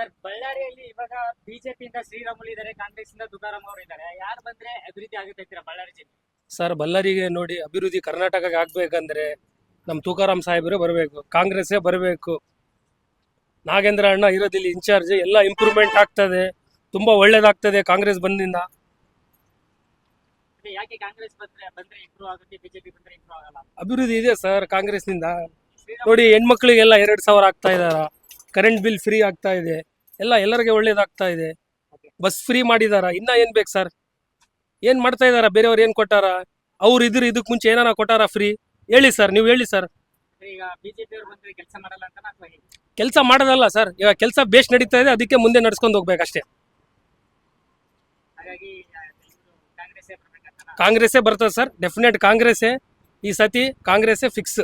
Sir ಬಳ್ಳಾರಿಯಲ್ಲಿ ಇವಾಗ ಬಿಜೆಪಿಯಿಂದ ಶ್ರೀರಾಮುಲು ಇದ್ದಾರೆ ಕಾಂಗ್ರೆಸ್ ಇಂದ ತುಕಾರಾಮ್ ಅವರು ಇದ್ದಾರೆ. ಯಾರು ಬಂದ್ರೆ ಅಭಿವೃದ್ಧಿ ಆಗುತ್ತೆ ಅಂತೀರಾ ಬಳ್ಳಾರಿ ಜಿಲ್ಲೆ? ಸರ್ ಬಳ್ಳಾರಿಗೆ ನೋಡಿ ಅಭಿವೃದ್ಧಿ ಕರ್ನಾಟಕಕ್ಕೆ ಆಗ್ಬೇಕಂದ್ರೆ ನಮ್ಮ ತುಕಾರಾಮ್ ಸಾಹೇಬರೇ ಬರಬೇಕು ಕಾಂಗ್ರೆಸ್ಸೇ ಬರಬೇಕು. ನಾಗೇಂದ್ರ ಅಣ್ಣ ಇರೋದಿಲ್ಲ ಇನ್ಚಾರ್ಜ್ ಎಲ್ಲ ಇಂಪ್ರೂವ್ಮೆಂಟ್ ಆಗ್ತದೆ ತುಂಬಾ ಒಳ್ಳೇದಾಗ್ತದೆ ಕಾಂಗ್ರೆಸ್ ಬಂದಿಂದ. ಅಂದ್ರೆ ಯಾಕೆ ಕಾಂಗ್ರೆಸ್ ಬಂದ್ರೆ ಬಂದ್ರೆ ಇಂಪ್ರೂವ್ ಆಗುತ್ತೆ ಬಿಜೆಪಿ ಬಂದ್ರೆ ಇಂಪ್ರೂವ್ ಆಗಲ್ಲ? ಅಭಿವೃದ್ಧಿ ಇದೆ ಸರ್ ಕಾಂಗ್ರೆಸ್ನಿಂದ ನಿಂದ ನೋಡಿ ಹೆಣ್ಮಕ್ಳಿಗೆಲ್ಲ ಎರಡು ಸಾವಿರ ಆಗ್ತಾ ಇದಾರ. ಕರೆಂಟ್ ಬಿಲ್ ಫ್ರೀ ಆಗ್ತಾ ಇದೆ. ಎಲ್ಲ ಎಲ್ಲರಿಗೆ ಒಳ್ಳೇದಾಗ್ತಾ ಇದೆ. ಬಸ್ ಫ್ರೀ ಮಾಡಿದಾರ? ಇನ್ನ ಏನ್ ಬೇಕು ಸರ್ ಏನ್ ಮಾಡ್ತಾ ಇದಾರ? ಬೇರೆಯವ್ರು ಏನ್ ಕೊಟ್ಟಾರ? ಅವ್ರು ಇದ್ರ ಇದಕ್ ಮುಂಚೆ ಏನಾರ ಕೊಟ್ಟಾರ ಫ್ರೀ ಹೇಳಿ ಸರ್ ನೀವು ಹೇಳಿ ಸರ್ ಈಗ ಬಿಜೆಪಿ ಅವರು ಬಂದ್ರೆ ಕೆಲಸ ಮಾಡಲ್ಲ ಅಂತ ಅಥವಾ ಕೆಲಸ ಮಾಡೋದಲ್ಲ ಸರ್ ಇವಾಗ ಕೆಲಸ ಬೇಸ್ ನಡೀತಾ ಇದೆ ಅದಕ್ಕೆ ಮುಂದೆ ನಡ್ಸ್ಕೊಂಡು ಹೋಗ್ಬೇಕಷ್ಟೇ ಹಾಗಾಗಿ ಇವ್ರು ಕಾಂಗ್ರೆಸ್ಸೇ ಬರ್ತದೆ ಸರ್ ಡೆಫಿನೆಟ್ ಕಾಂಗ್ರೆಸ್ಸೇ. ಈ ಸತಿ ಕಾಂಗ್ರೆಸ್ಸೇ ಫಿಕ್ಸ್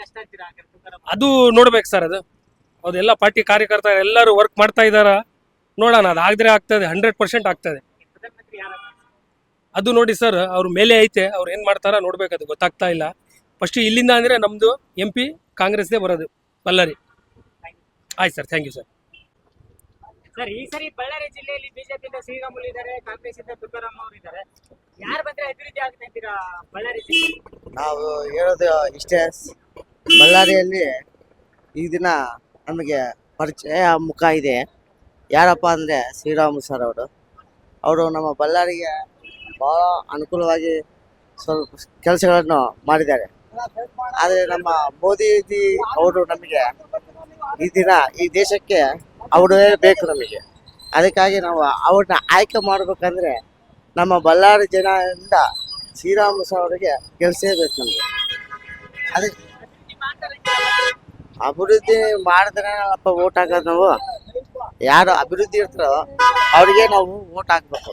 ಕಷ್ಟ ಅದು ನೋಡ್ಬೇಕು ಸರ್ ಅದು. ಅದೆಲ್ಲ ಪಾರ್ಟಿ ಕಾರ್ಯಕರ್ತ ಎಲ್ಲರೂ ವರ್ಕ್ ಮಾಡ್ತಾ ಇದ್ದಾರ? ನೋಡೋಣ ಅದು ಆಗದ್ರೆ ಆಗ್ತದೆ ಹಂಡ್ರೆಡ್ ಪರ್ಸೆಂಟ್ ಆಗ್ತದೆ. ಅದು ನೋಡಿ ಸರ್ ಅವ್ರ ಮೇಲೆ ಐತೆ ಅವ್ರು ಏನು ಮಾಡ್ತಾರ ನೋಡ್ಬೇಕು ಅದು ಗೊತ್ತಾಗ್ತಾ ಇಲ್ಲ. ಫಸ್ಟ್ ಇಲ್ಲಿಂದ ಅಂದ್ರೆ ನಮ್ದು ಎಂ ಪಿ ಕಾಂಗ್ರೆಸ್ದೇ ಬರೋದು ಬಳ್ಳಾರಿ. ಆಯ್ತು sir thank you sir sir ಈ ಸರಿ ಬಳ್ಳಾರಿ ಜಿಲ್ಲೆಯಲ್ಲಿ ಬಿಜೆಪಿಯಿಂದ ಶ್ರೀರಾಮುಲು ಇದ್ದಾರೆ ಕಾಂಗ್ರೆಸ್ ಇಂದ ತುಕಾರಾಮ್ ಅವರು ಇದ್ದಾರೆ. ಯಾರು ಬಂದ್ರೆ ಅಭಿವೃದ್ಧಿ ಆಗುತ್ತೆ ಅಂತೀರಾ ಬಳ್ಳಾರಿ ಜಿಲ್ಲೆ ನಾವು ಹೇಳೋದು ಇಷ್ಟೇ. ಬಳ್ಳಾರಿಯಲ್ಲಿ ಈ ದಿನ ನಮಗೆ ಪರಿಚಯ ಮುಖ ಇದೆ. ಯಾರಪ್ಪ ಅಂದರೆ ಶ್ರೀರಾಮು ಸರ್ ಅವರು. ಅವರು ನಮ್ಮ ಬಳ್ಳಾರಿಗೆ ಭಾಳ ಅನುಕೂಲವಾಗಿ ಸ್ವಲ್ಪ ಕೆಲಸಗಳನ್ನು ಮಾಡಿದ್ದಾರೆ. ಆದರೆ ನಮ್ಮ ಮೋದಿಜಿ ಅವರು ನಮಗೆ ಈ ದಿನ ಈ ದೇಶಕ್ಕೆ ಅವರೇ ಬೇಕು ನಮಗೆ. ಅದಕ್ಕಾಗಿ ನಾವು ಅವ್ರನ್ನ ಆಯ್ಕೆ ಮಾಡಬೇಕಂದ್ರೆ ನಮ್ಮ ಬಳ್ಳಾರಿ ಜನರಿಂದ ಶ್ರೀರಾಮ ಸರ್ ಅವರಿಗೆ ಗೆಲ್ಸೇಬೇಕು ನಮಗೆ. ಅದಕ್ಕೆ ಅಭಿವೃದ್ಧಿ ಮಾಡಿದ್ರೆ ಅಪ್ಪ ಓಟ್ ಹಾಕೋದು ನಾವು. ಯಾರು ಅಭಿವೃದ್ಧಿ ಇರ್ತಾರೋ ಅವ್ರಿಗೆ ನಾವು ಓಟ್ ಹಾಕ್ಬೇಕು.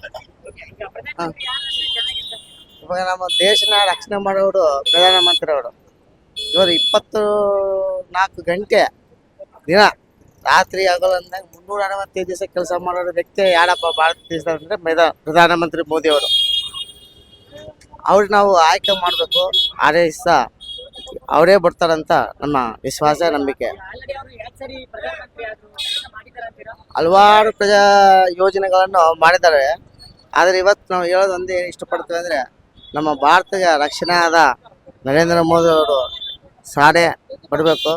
ಇವಾಗ ನಮ್ಮ ದೇಶನ ರಕ್ಷಣೆ ಮಾಡೋರು ಪ್ರಧಾನಮಂತ್ರಿ ಅವರು. ಇವರು ಇಪ್ಪತ್ತು ನಾಲ್ಕು ಗಂಟೆ ದಿನ ರಾತ್ರಿ ಹಗಲಂದ ಮುನ್ನೂರ ಅರವತ್ತೈದು ದಿವಸ ಕೆಲಸ ಮಾಡೋ ವ್ಯಕ್ತಿ ಯಾರಪ್ಪ ಭಾರತ ದೇಶದ ಅಂದ್ರೆ ಪ್ರಧಾ- ಪ್ರಧಾನಮಂತ್ರಿ ಮೋದಿ ಅವರು. ಅವ್ರಿಗೆ ನಾವು ಆಯ್ಕೆ ಮಾಡಬೇಕು ಆರೈಸ ಅವರೇ ಬರ್ತಾರಂತ ನಮ್ಮ ವಿಶ್ವಾಸ ನಂಬಿಕೆ. ಹಲವಾರು ಪ್ರಜಾ ಯೋಜನೆಗಳನ್ನು ಮಾಡಿದ್ದಾರೆ. ಆದರೆ ಇವತ್ತು ನಾವು ಹೇಳೋದು ಒಂದೇ ಇಷ್ಟಪಡ್ತೀವಿ ಅಂದರೆ ನಮ್ಮ ಭಾರತದ ರಕ್ಷಣೆ ಆದ ನರೇಂದ್ರ ಮೋದಿ ಅವರು ಸಾಡೆ ಬರಬೇಕು.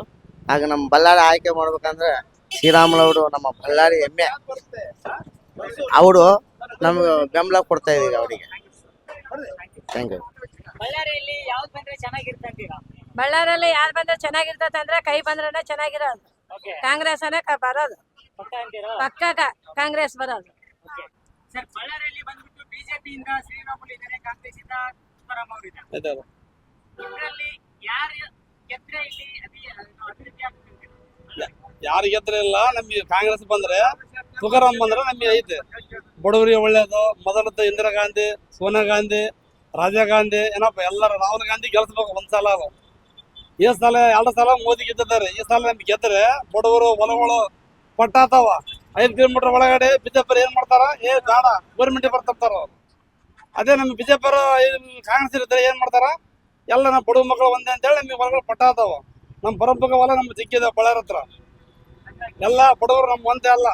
ಆಗ ನಮ್ಮ ಬಳ್ಳಾರಿ ಆಯ್ಕೆ ಮಾಡ್ಬೇಕಂದ್ರೆ ಶ್ರೀರಾಮುಲವರು ಅವರು ನಮ್ಮ ಬಳ್ಳಾರಿ ಹೆಮ್ಮೆ. ಅವರು ನಮ್ಗೆ ಬೆಂಬಲ ಕೊಡ್ತಾ ಇದೀವಿ ಅವರಿಗೆ. ಥ್ಯಾಂಕ್ ಯು ಬಳ್ಳಾರಿಯಲ್ಲಿ ಯಾವ್ದು ಬಂದ್ರೆ ಚೆನ್ನಾಗಿರ್ತೀರಾ ಬಳ್ಳಾರಲ್ಲಿ ಯಾರು ಬಂದ್ರೆ ಚೆನ್ನಾಗಿರ್ತದೆ ಅಂದ್ರೆ ಕೈ ಬಂದ್ರೆ ಚೆನ್ನಾಗಿರೋದು. ಕಾಂಗ್ರೆಸ್ ಕಾಂಗ್ರೆಸ್ ಬರೋದು. ಪಕ್ಕ ಕಾಂಗ್ರೆಸ್ ಬರೋದು. ಓಕೆ ಸರ್ ಬಳ್ಳಾರಿಯಲ್ಲಿ ಬಂದ್ಬಿಟ್ಟು ಬಿಜೆಪಿಯಿಂದ ಶ್ರೀರಾಮುಲು ಇದ್ದಾರೆ ಕಾಂಗ್ರೆಸ್ ಇಂದ ತುಕಾರಾಮ್ ಅವರು ಇದ್ದಾರೆ. ಇದರಲ್ಲಿ ಯಾರು ಗೆದ್ರೆ ಇಲ್ಲಿ ಅಭಿ- ಅಭಿವೃದ್ಧಿ ಆಗುತ್ತೆ ಯಾರು ಗೆದ್ರೆ ಇಲ್ಲ ನಮಗೆ ಕಾಂಗ್ರೆಸ್ ಬಂದ್ರೆ ತುಕಾರಾಮ್ ಬಂದ್ರೆ ನಮಗೆ ಐತೆ. ಬಡವರಿಗೆ ಒಳ್ಳೇದು ಮೊದಲದ್ದು ಇಂದಿರಾ ಗಾಂಧಿ ಸೋನಿಯಾ ಗಾಂಧಿ ರಾಜೀವ್ ಗಾಂಧಿ ಏನಪ್ಪ ಎಲ್ಲರೂ ರಾಹುಲ್ ಗಾಂಧಿ ಗೆಲ್ಸ್ಬೇಕು ಒಂದ್ಸಲ ಈ ಸಲ ಎರಡು ಸಲ ಮೋದಿ ಗೆದ್ದಿದ್ದಾರೆ. ಈ ಸಲ ನಮ್ಗೆ ಗೆದ್ದರೆ ಬಡವರು, ಹೊಲಗಳು ಪಟ್ಟಾತಾವ ಐದು ಕಿಲೋಮೀಟರ್ ಒಳಗಡೆ ಬಿಜೆಪಿ ಏನ್ ಮಾಡ್ತಾರ? ಏ, ಬೇಡ ಗೌರ್ಮೆಂಟ್ ಬರ್ತಿರ್ತಾರ. ಅದೇ ನಮ್ಮ ಬಿಜೆಪಿ ಕಾಂಗ್ರೆಸ್ ಇರ್ತಾರೆ ಏನ್ ಮಾಡ್ತಾರ? ಎಲ್ಲ ನಮ್ಮ ಬಡವ ಮಕ್ಕಳು ಒಂದೇ ಅಂತೇಳಿ ನಮಗೆ ಹೊಲಗಳು ಪಟ್ಟಾತಾವ ನಮ್ಮ ಪರಂಪರೆ ಹೊಲ ನಮ್ಮ ಸಿಕ್ಕಿದೆ ಬಳ್ಳಾರ ಹತ್ರ. ಎಲ್ಲ ಬಡವರು ನಮ್ಗೆ ಒಂದೇ ಅಲ್ಲ.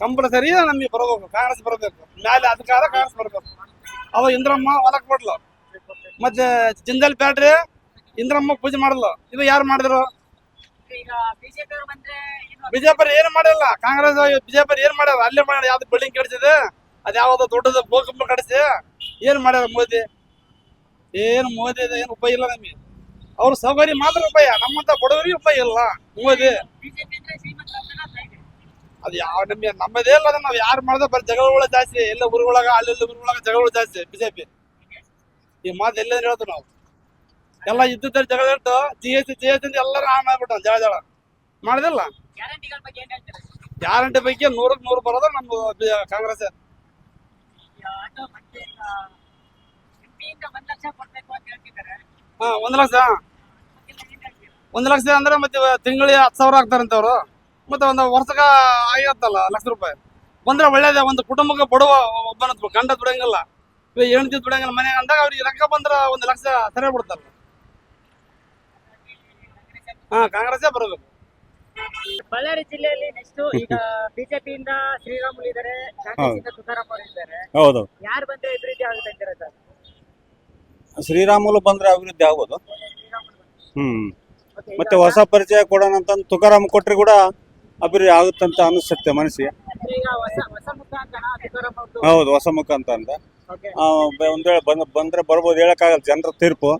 ಕಂಪಲ್ಸರಿ ನಮಗೆ ಬರಬೇಕು, ಕಾಂಗ್ರೆಸ್ ಬರಬೇಕು. ಮ್ಯಾಲೆ ಅಧಿಕಾರ ಕಾಂಗ್ರೆಸ್ ಬರಬೇಕು. ಅವ ಇಂದ್ರಮ್ಮ ಹೊಲಕ್ ಬಿಡ್ಲು ಮತ್ತೆ ಜಿಂದಲ್ ಬ್ಯಾಟ್ರಿ ಇಂದ್ರಮ್ಮ ಪೂಜೆ ಮಾಡಲ್ಲ. ಇದು ಯಾರು ಮಾಡಿದ್ರು? ಬಿಜೆಪಿ ಏನು ಮಾಡಿಲ್ಲ. ಕಾಂಗ್ರೆಸ್ ಬಿಜೆಪಿ ಏನ್ ಮಾಡ್ಯಾರ? ಅಲ್ಲೇ ಮಾಡ್ಯಾರ. ಯಾವ್ದು ಬಿಲ್ಡಿಂಗ್ ಕಡಿಸಿದೆ? ಅದ್ ಯಾವ್ದೋ ದೊಡ್ಡದ ಭೂಕಂಪ ಕಡಿಸಿ ಏನ್ ಮಾಡ್ಯಾರ ಮೋದಿ? ಏನು ಮೋದಿ ಏನು ಉಪಾಯ ಇಲ್ಲ ನಮಗೆ. ಅವ್ರ ಸೌಕರ್ಯ ಮಾತ್ರ ಉಪಾಯ. ನಮ್ಮಂತ ಬಡವರಿಗೆ ಉಪಾಯ ಇಲ್ಲ. ಮೋದಿ. ಅದು ಯಾವ ನಮಗೆ ನಮ್ಮದೇ ಇಲ್ಲ ಅದನ್ನ ನಾವು ಯಾರು ಮಾಡಿದ್ರೆ ಬರೀ ಜಗಳಗಳ ಜಾಸ್ತಿ. ಎಲ್ಲ ಊರುಗಳಾಗ ಅಲ್ಲೆಲ್ಲ ಊರುಗಳಾಗ ಜಗಳಗಳು ಜಾಸ್ತಿ. ಬಿಜೆಪಿ ಈ ಮಾತು ಎಲ್ಲ ಹೇಳ್ತೀವಿ ನಾವು? ಎಲ್ಲ ಇದ್ದಿದ್ದಲ್ಲಿ ಜಗಳ ಇಟ್ಟು ಜಿ ಎಸ್ ಜಿ ಎಸ್ ಅಂತ ಎಲ್ಲರೂ ಆನ್ ಆಗ್ಬಿಟ್ಟು ಜಳ ಜಳ ಮಾಡಿದಿಲ್ಲ ಏನ್ ಗ್ಯಾರಂಟಿ ಬಗ್ಗೆ ನೂರಕ್ಕೆ ನೂರು ಬರೋದು ನಮ್ಮ ಕಾಂಗ್ರೆಸ್. ಹಾ ಒಂದ್ ಲಕ್ಷ? ಏನ್ ಒಂದ್ ಲಕ್ಷ ಅಂದ್ರೆ ಮತ್ತೆ ತಿಂಗಳಿಗೆ ಹತ್ತು ಸಾವಿರ ಆಗ್ತಾರಂತ ಅವರು. ಮತ್ತೆ ಒಂದು ವರ್ಷಕ್ಕ ಆಗಿರುತ್ತಲ್ಲ ಲಕ್ಷ ರೂಪಾಯಿ. ಬಂದ್ರೆ ಒಳ್ಳೇದ ಒಂದು ಕುಟುಂಬಕ್ಕೆ ಬಡವ ಒಬ್ಬನ ಗಂಡ ಬಿಡಂಗಿಲ್ಲ ಹೆಣ್ತಿ ಬಿಡಂಗಿಲ್ಲ ಮನೆ ಅಂದಾಗ ಅವ್ರಿಗೆ ರೊಕ್ಕ ಬಂದ್ರೆ ಒಂದು ಲಕ್ಷ ಸರಿ ಬಿಡ್ತಾರ ಹಾ ಕಾಂಗ್ರೆಸ್ಸೇ ಬರಬೇಕು. ಬಳ್ಳಾರಿ ಜಿಲ್ಲೆಯಲ್ಲಿ ನೆಕ್ಸ್ಟ್ ಈಗ ಬಿಜೆಪಿಯಿಂದ ಶ್ರೀರಾಮುಲು ಇದ್ದಾರೆ ಕಾಂಗ್ರೆಸ್ ಇಂದ ತುಕಾರಾಮ್ ಅವರು ಇದ್ದಾರೆ. ಹೌದು. ಯಾರು ಬಂದ್ರೆ ಅಭಿವೃದ್ಧಿ ಆಗುತ್ತೆ ಅಂತೀರಾ ಸರ್? ಶ್ರೀರಾಮುಲು ಬಂದ್ರೆ ಅಭಿವೃದ್ಧಿ ಆಗ್ಬೋದು. ಹ್ಮ್. ಮತ್ತೆ ಹೊಸ ಪರಿಚಯ ಕೊಡೋಣ ಅಂತ ತುಕಾರಾಮ್ ಕೊಟ್ರೆ ಕೂಡ ಅಭಿವೃದ್ಧಿ ಆಗುತ್ತಂತ ಅನಿಸುತ್ತೆ ಮನಸ್ಸಿಗೆ. ಈಗ ಹೊಸ ಹೊಸ ಮುಖ ಅಂತನಾ ತುಕಾರಾಮ್ ಅವ್ರದ್ದು ಹೌದು ಹೊಸ ಮುಖ ಅಂತ ಆ, ಬ- ಒಂದ್ ವೇಳೆ ಬಂದ್ ಬಂದ್ರೆ ಬರ್ಬೋದು ಹೇಳಕ್ಕಾಗಲ್ಲ. ಜನರ ತೀರ್ಪು.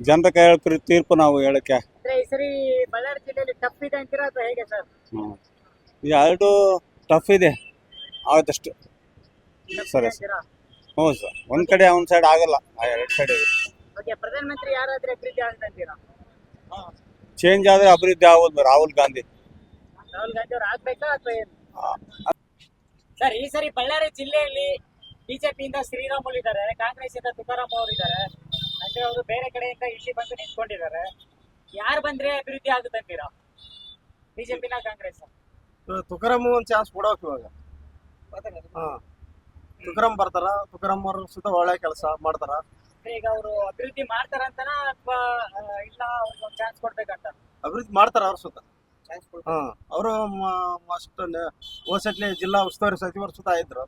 ಜನರ ಕೈ ತೀರ್ಪು ನಾವು ಹೇಳಕ್ಕೆ ಅಂದ್ರೆ ಈ ಸರಿ ಬಳ್ಳಾರಿ ಜಿಲ್ಲೆಯಲ್ಲಿ ಟಫ್ ಇದೆ ಅಂತೀರಾ ಅಥವಾ ಹೇಗೆ ಸರ್ ಎರಡು ಟಫ್ ಇದೆ. ಆದಷ್ಟು. ಸರಿ ಸರ್. ಹೌದು ಸರ್ ಒಂದ್ ಕಡೆ ಒಂದ್ ಸೈಡ್ ಆಗಲ್ಲ. ಆ ಎರಡು ಸೈಡ್ ಓಕೆ ಪ್ರಧಾನಮಂತ್ರಿ ಯಾರಾದ್ರೆ ಅಭಿವೃದ್ಧಿ ಆಗುತ್ತೆ ಅಂತೀರಾ ಚೇಂಜ್ ಆದ್ರೆ ಅಭಿವೃದ್ಧಿ ಆಗೋದು ರಾಹುಲ್ ಗಾಂಧಿ. ರಾಹುಲ್ ಗಾಂಧಿ ಅವ್ರು ಆಗ್ಬೇಕಾ ಅಥವಾ ಏನು? ಸರ್ ಈ ಸರಿ ಬಳ್ಳಾರಿ ಜಿಲ್ಲೆಯಲ್ಲಿ ಬಿಜೆಪಿಯಿಂದ ಶ್ರೀರಾಮುಲು ಇದ್ದಾರೆ ಕಾಂಗ್ರೆಸ್ ಇಂದ ತುಕಾರಾಮ್ ಅವರು ಇದ್ದಾರೆ. ಅಂದ್ರೆ ಅವರು ಬೇರೆ ಕಡೆಯಿಂದ ಇಲ್ಲಿ ಬಂದು ನಿಂತ್ಕೊಂಡಿದ್ದಾರೆ. ಯಾರು ಬಂದ್ರೆ ಅಭಿವೃದ್ಧಿ ಆಗುತ್ತೆ ಅಂತೀರಾ? ಬಿಜೆಪಿನ ಕಾಂಗ್ರೆಸ್. ತುಕರಾಮ್ ಒಂದ್ ಚಾನ್ಸ್ ಕೊಡೋಕ್ ಇವಾಗ. ಹಾ. ತುಕರಾಮ್ ಬರ್ತಾರ ತುಕರಾಮ್ ಅವರು ಸುತ್ತ ಒಳ್ಳೆ ಕೆಲಸ ಮಾಡ್ತಾರ. ಈಗ ಅವರು ಅಭಿವೃದ್ಧಿ ಮಾಡ್ತಾರಂತನ ಅಥವಾ ಇಲ್ಲ ಅವ್ರಿಗೆ ಒಂದು ಚಾನ್ಸ್ ಕೊಡ್ಬೇಕಂತ? ಅಭಿವೃದ್ಧಿ ಮಾಡ್ತಾರ ಅವ್ರ ಸುತ್ತ. ಹಾ. ಅವರು ಅಷ್ಟು ಹೋಸಟ್ಲಿ ಜಿಲ್ಲಾ ಉಸ್ತುವಾರಿ ಸಚಿವರು ಸುತ್ತ ಇದ್ರು.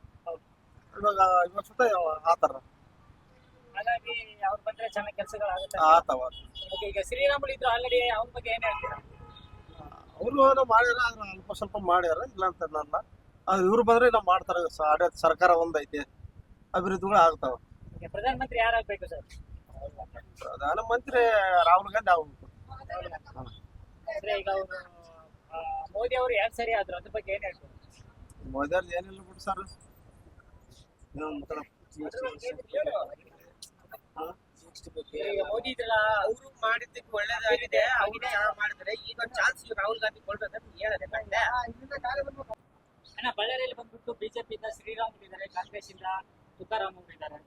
ಇವಾಗ ಇವಾಗ ಸುತ್ತ ಆತಾರ ಹಾಗಾಗಿ ಅವ್ರು ಬಂದ್ರೆ ಚೆನ್ನಾಗಿ ಕೆಲಸಗಳಾಗುತ್ತೆ. ಆತವ Okay, ಈಗ ಶ್ರೀರಾಮುಲು ಇದ್ರು ಆಲ್ರೆಡಿ ಅವ್ರ ಬಗ್ಗೆ ಏನ್ ಹೇಳ್ತೀರಾ? ಅವರು ಮಾಡ್ಯಾರ ಆದ್ರೆ ಅಲ್ಪ ಸ್ವಲ್ಪ ಮಾಡ್ಯಾರ ಇಲ್ಲ ಅಂತ ನನ್ನ ಆದ್ರೆ ಇವ್ರು ಬಂದ್ರೆ ನಾವು ಮಾಡ್ತಾರ ಸ- ಆಡಳಿತ ಸರ್ಕಾರ ಒಂದೈತೆ. ಅಭಿವೃದ್ಧಿಗಳು ಆಗ್ತಾವ. Okay, ಪ್ರಧಾನಮಂತ್ರಿ ಯಾರಾಗ್ಬೇಕು ಸರ್? ಪ್ರಧಾನಮಂತ್ರಿ ರಾಹುಲ್ ಗಾಂಧಿ ಆಗ್ಬೇಕು. ಅಂದ್ರೆ ಈಗ ಅವರು ಮೋದಿ ಅವರು ಯಾಕೆ ಸರಿ ಆದ್ರು ಅದ್ರ ಬಗ್ಗೆ ಏನ್ ಹೇಳ್ತೀರಾ? ಮೋದಿ ಅವ್ರದ್ದು ಏನಿಲ್ಲ ಬಿಡು ಸರ್. ಮೋದಿ ಅವರು ಮಾಡಿದ್ದಕ್ಕೆ ಒಳ್ಳೇದಾಗಿದೆ ಅವ್ರು ಚೆನ್ನಾಗಿ ಮಾಡಿದ್ರೆ. ಈಗ ಚಾನ್ಸ್ ರಾಹುಲ್ ಗಾಂಧಿ ಕೊಡ್ಬೇಕಂತ ಹೇಳೋದಕ್ಕೆ ಅಣ್ಣ ಬಳ್ಳಾರಿಯಲ್ಲಿ ಬಂದ್ಬಿಟ್ಟು ಬಿಜೆಪಿ ಇಂದ ಶ್ರೀರಾಮುಲು ಇದ್ದಾರೆ ಕಾಂಗ್ರೆಸ್ ಇಂದ ತುಕಾರಾಮ್ ಅವರು ಇದ್ದಾರೆ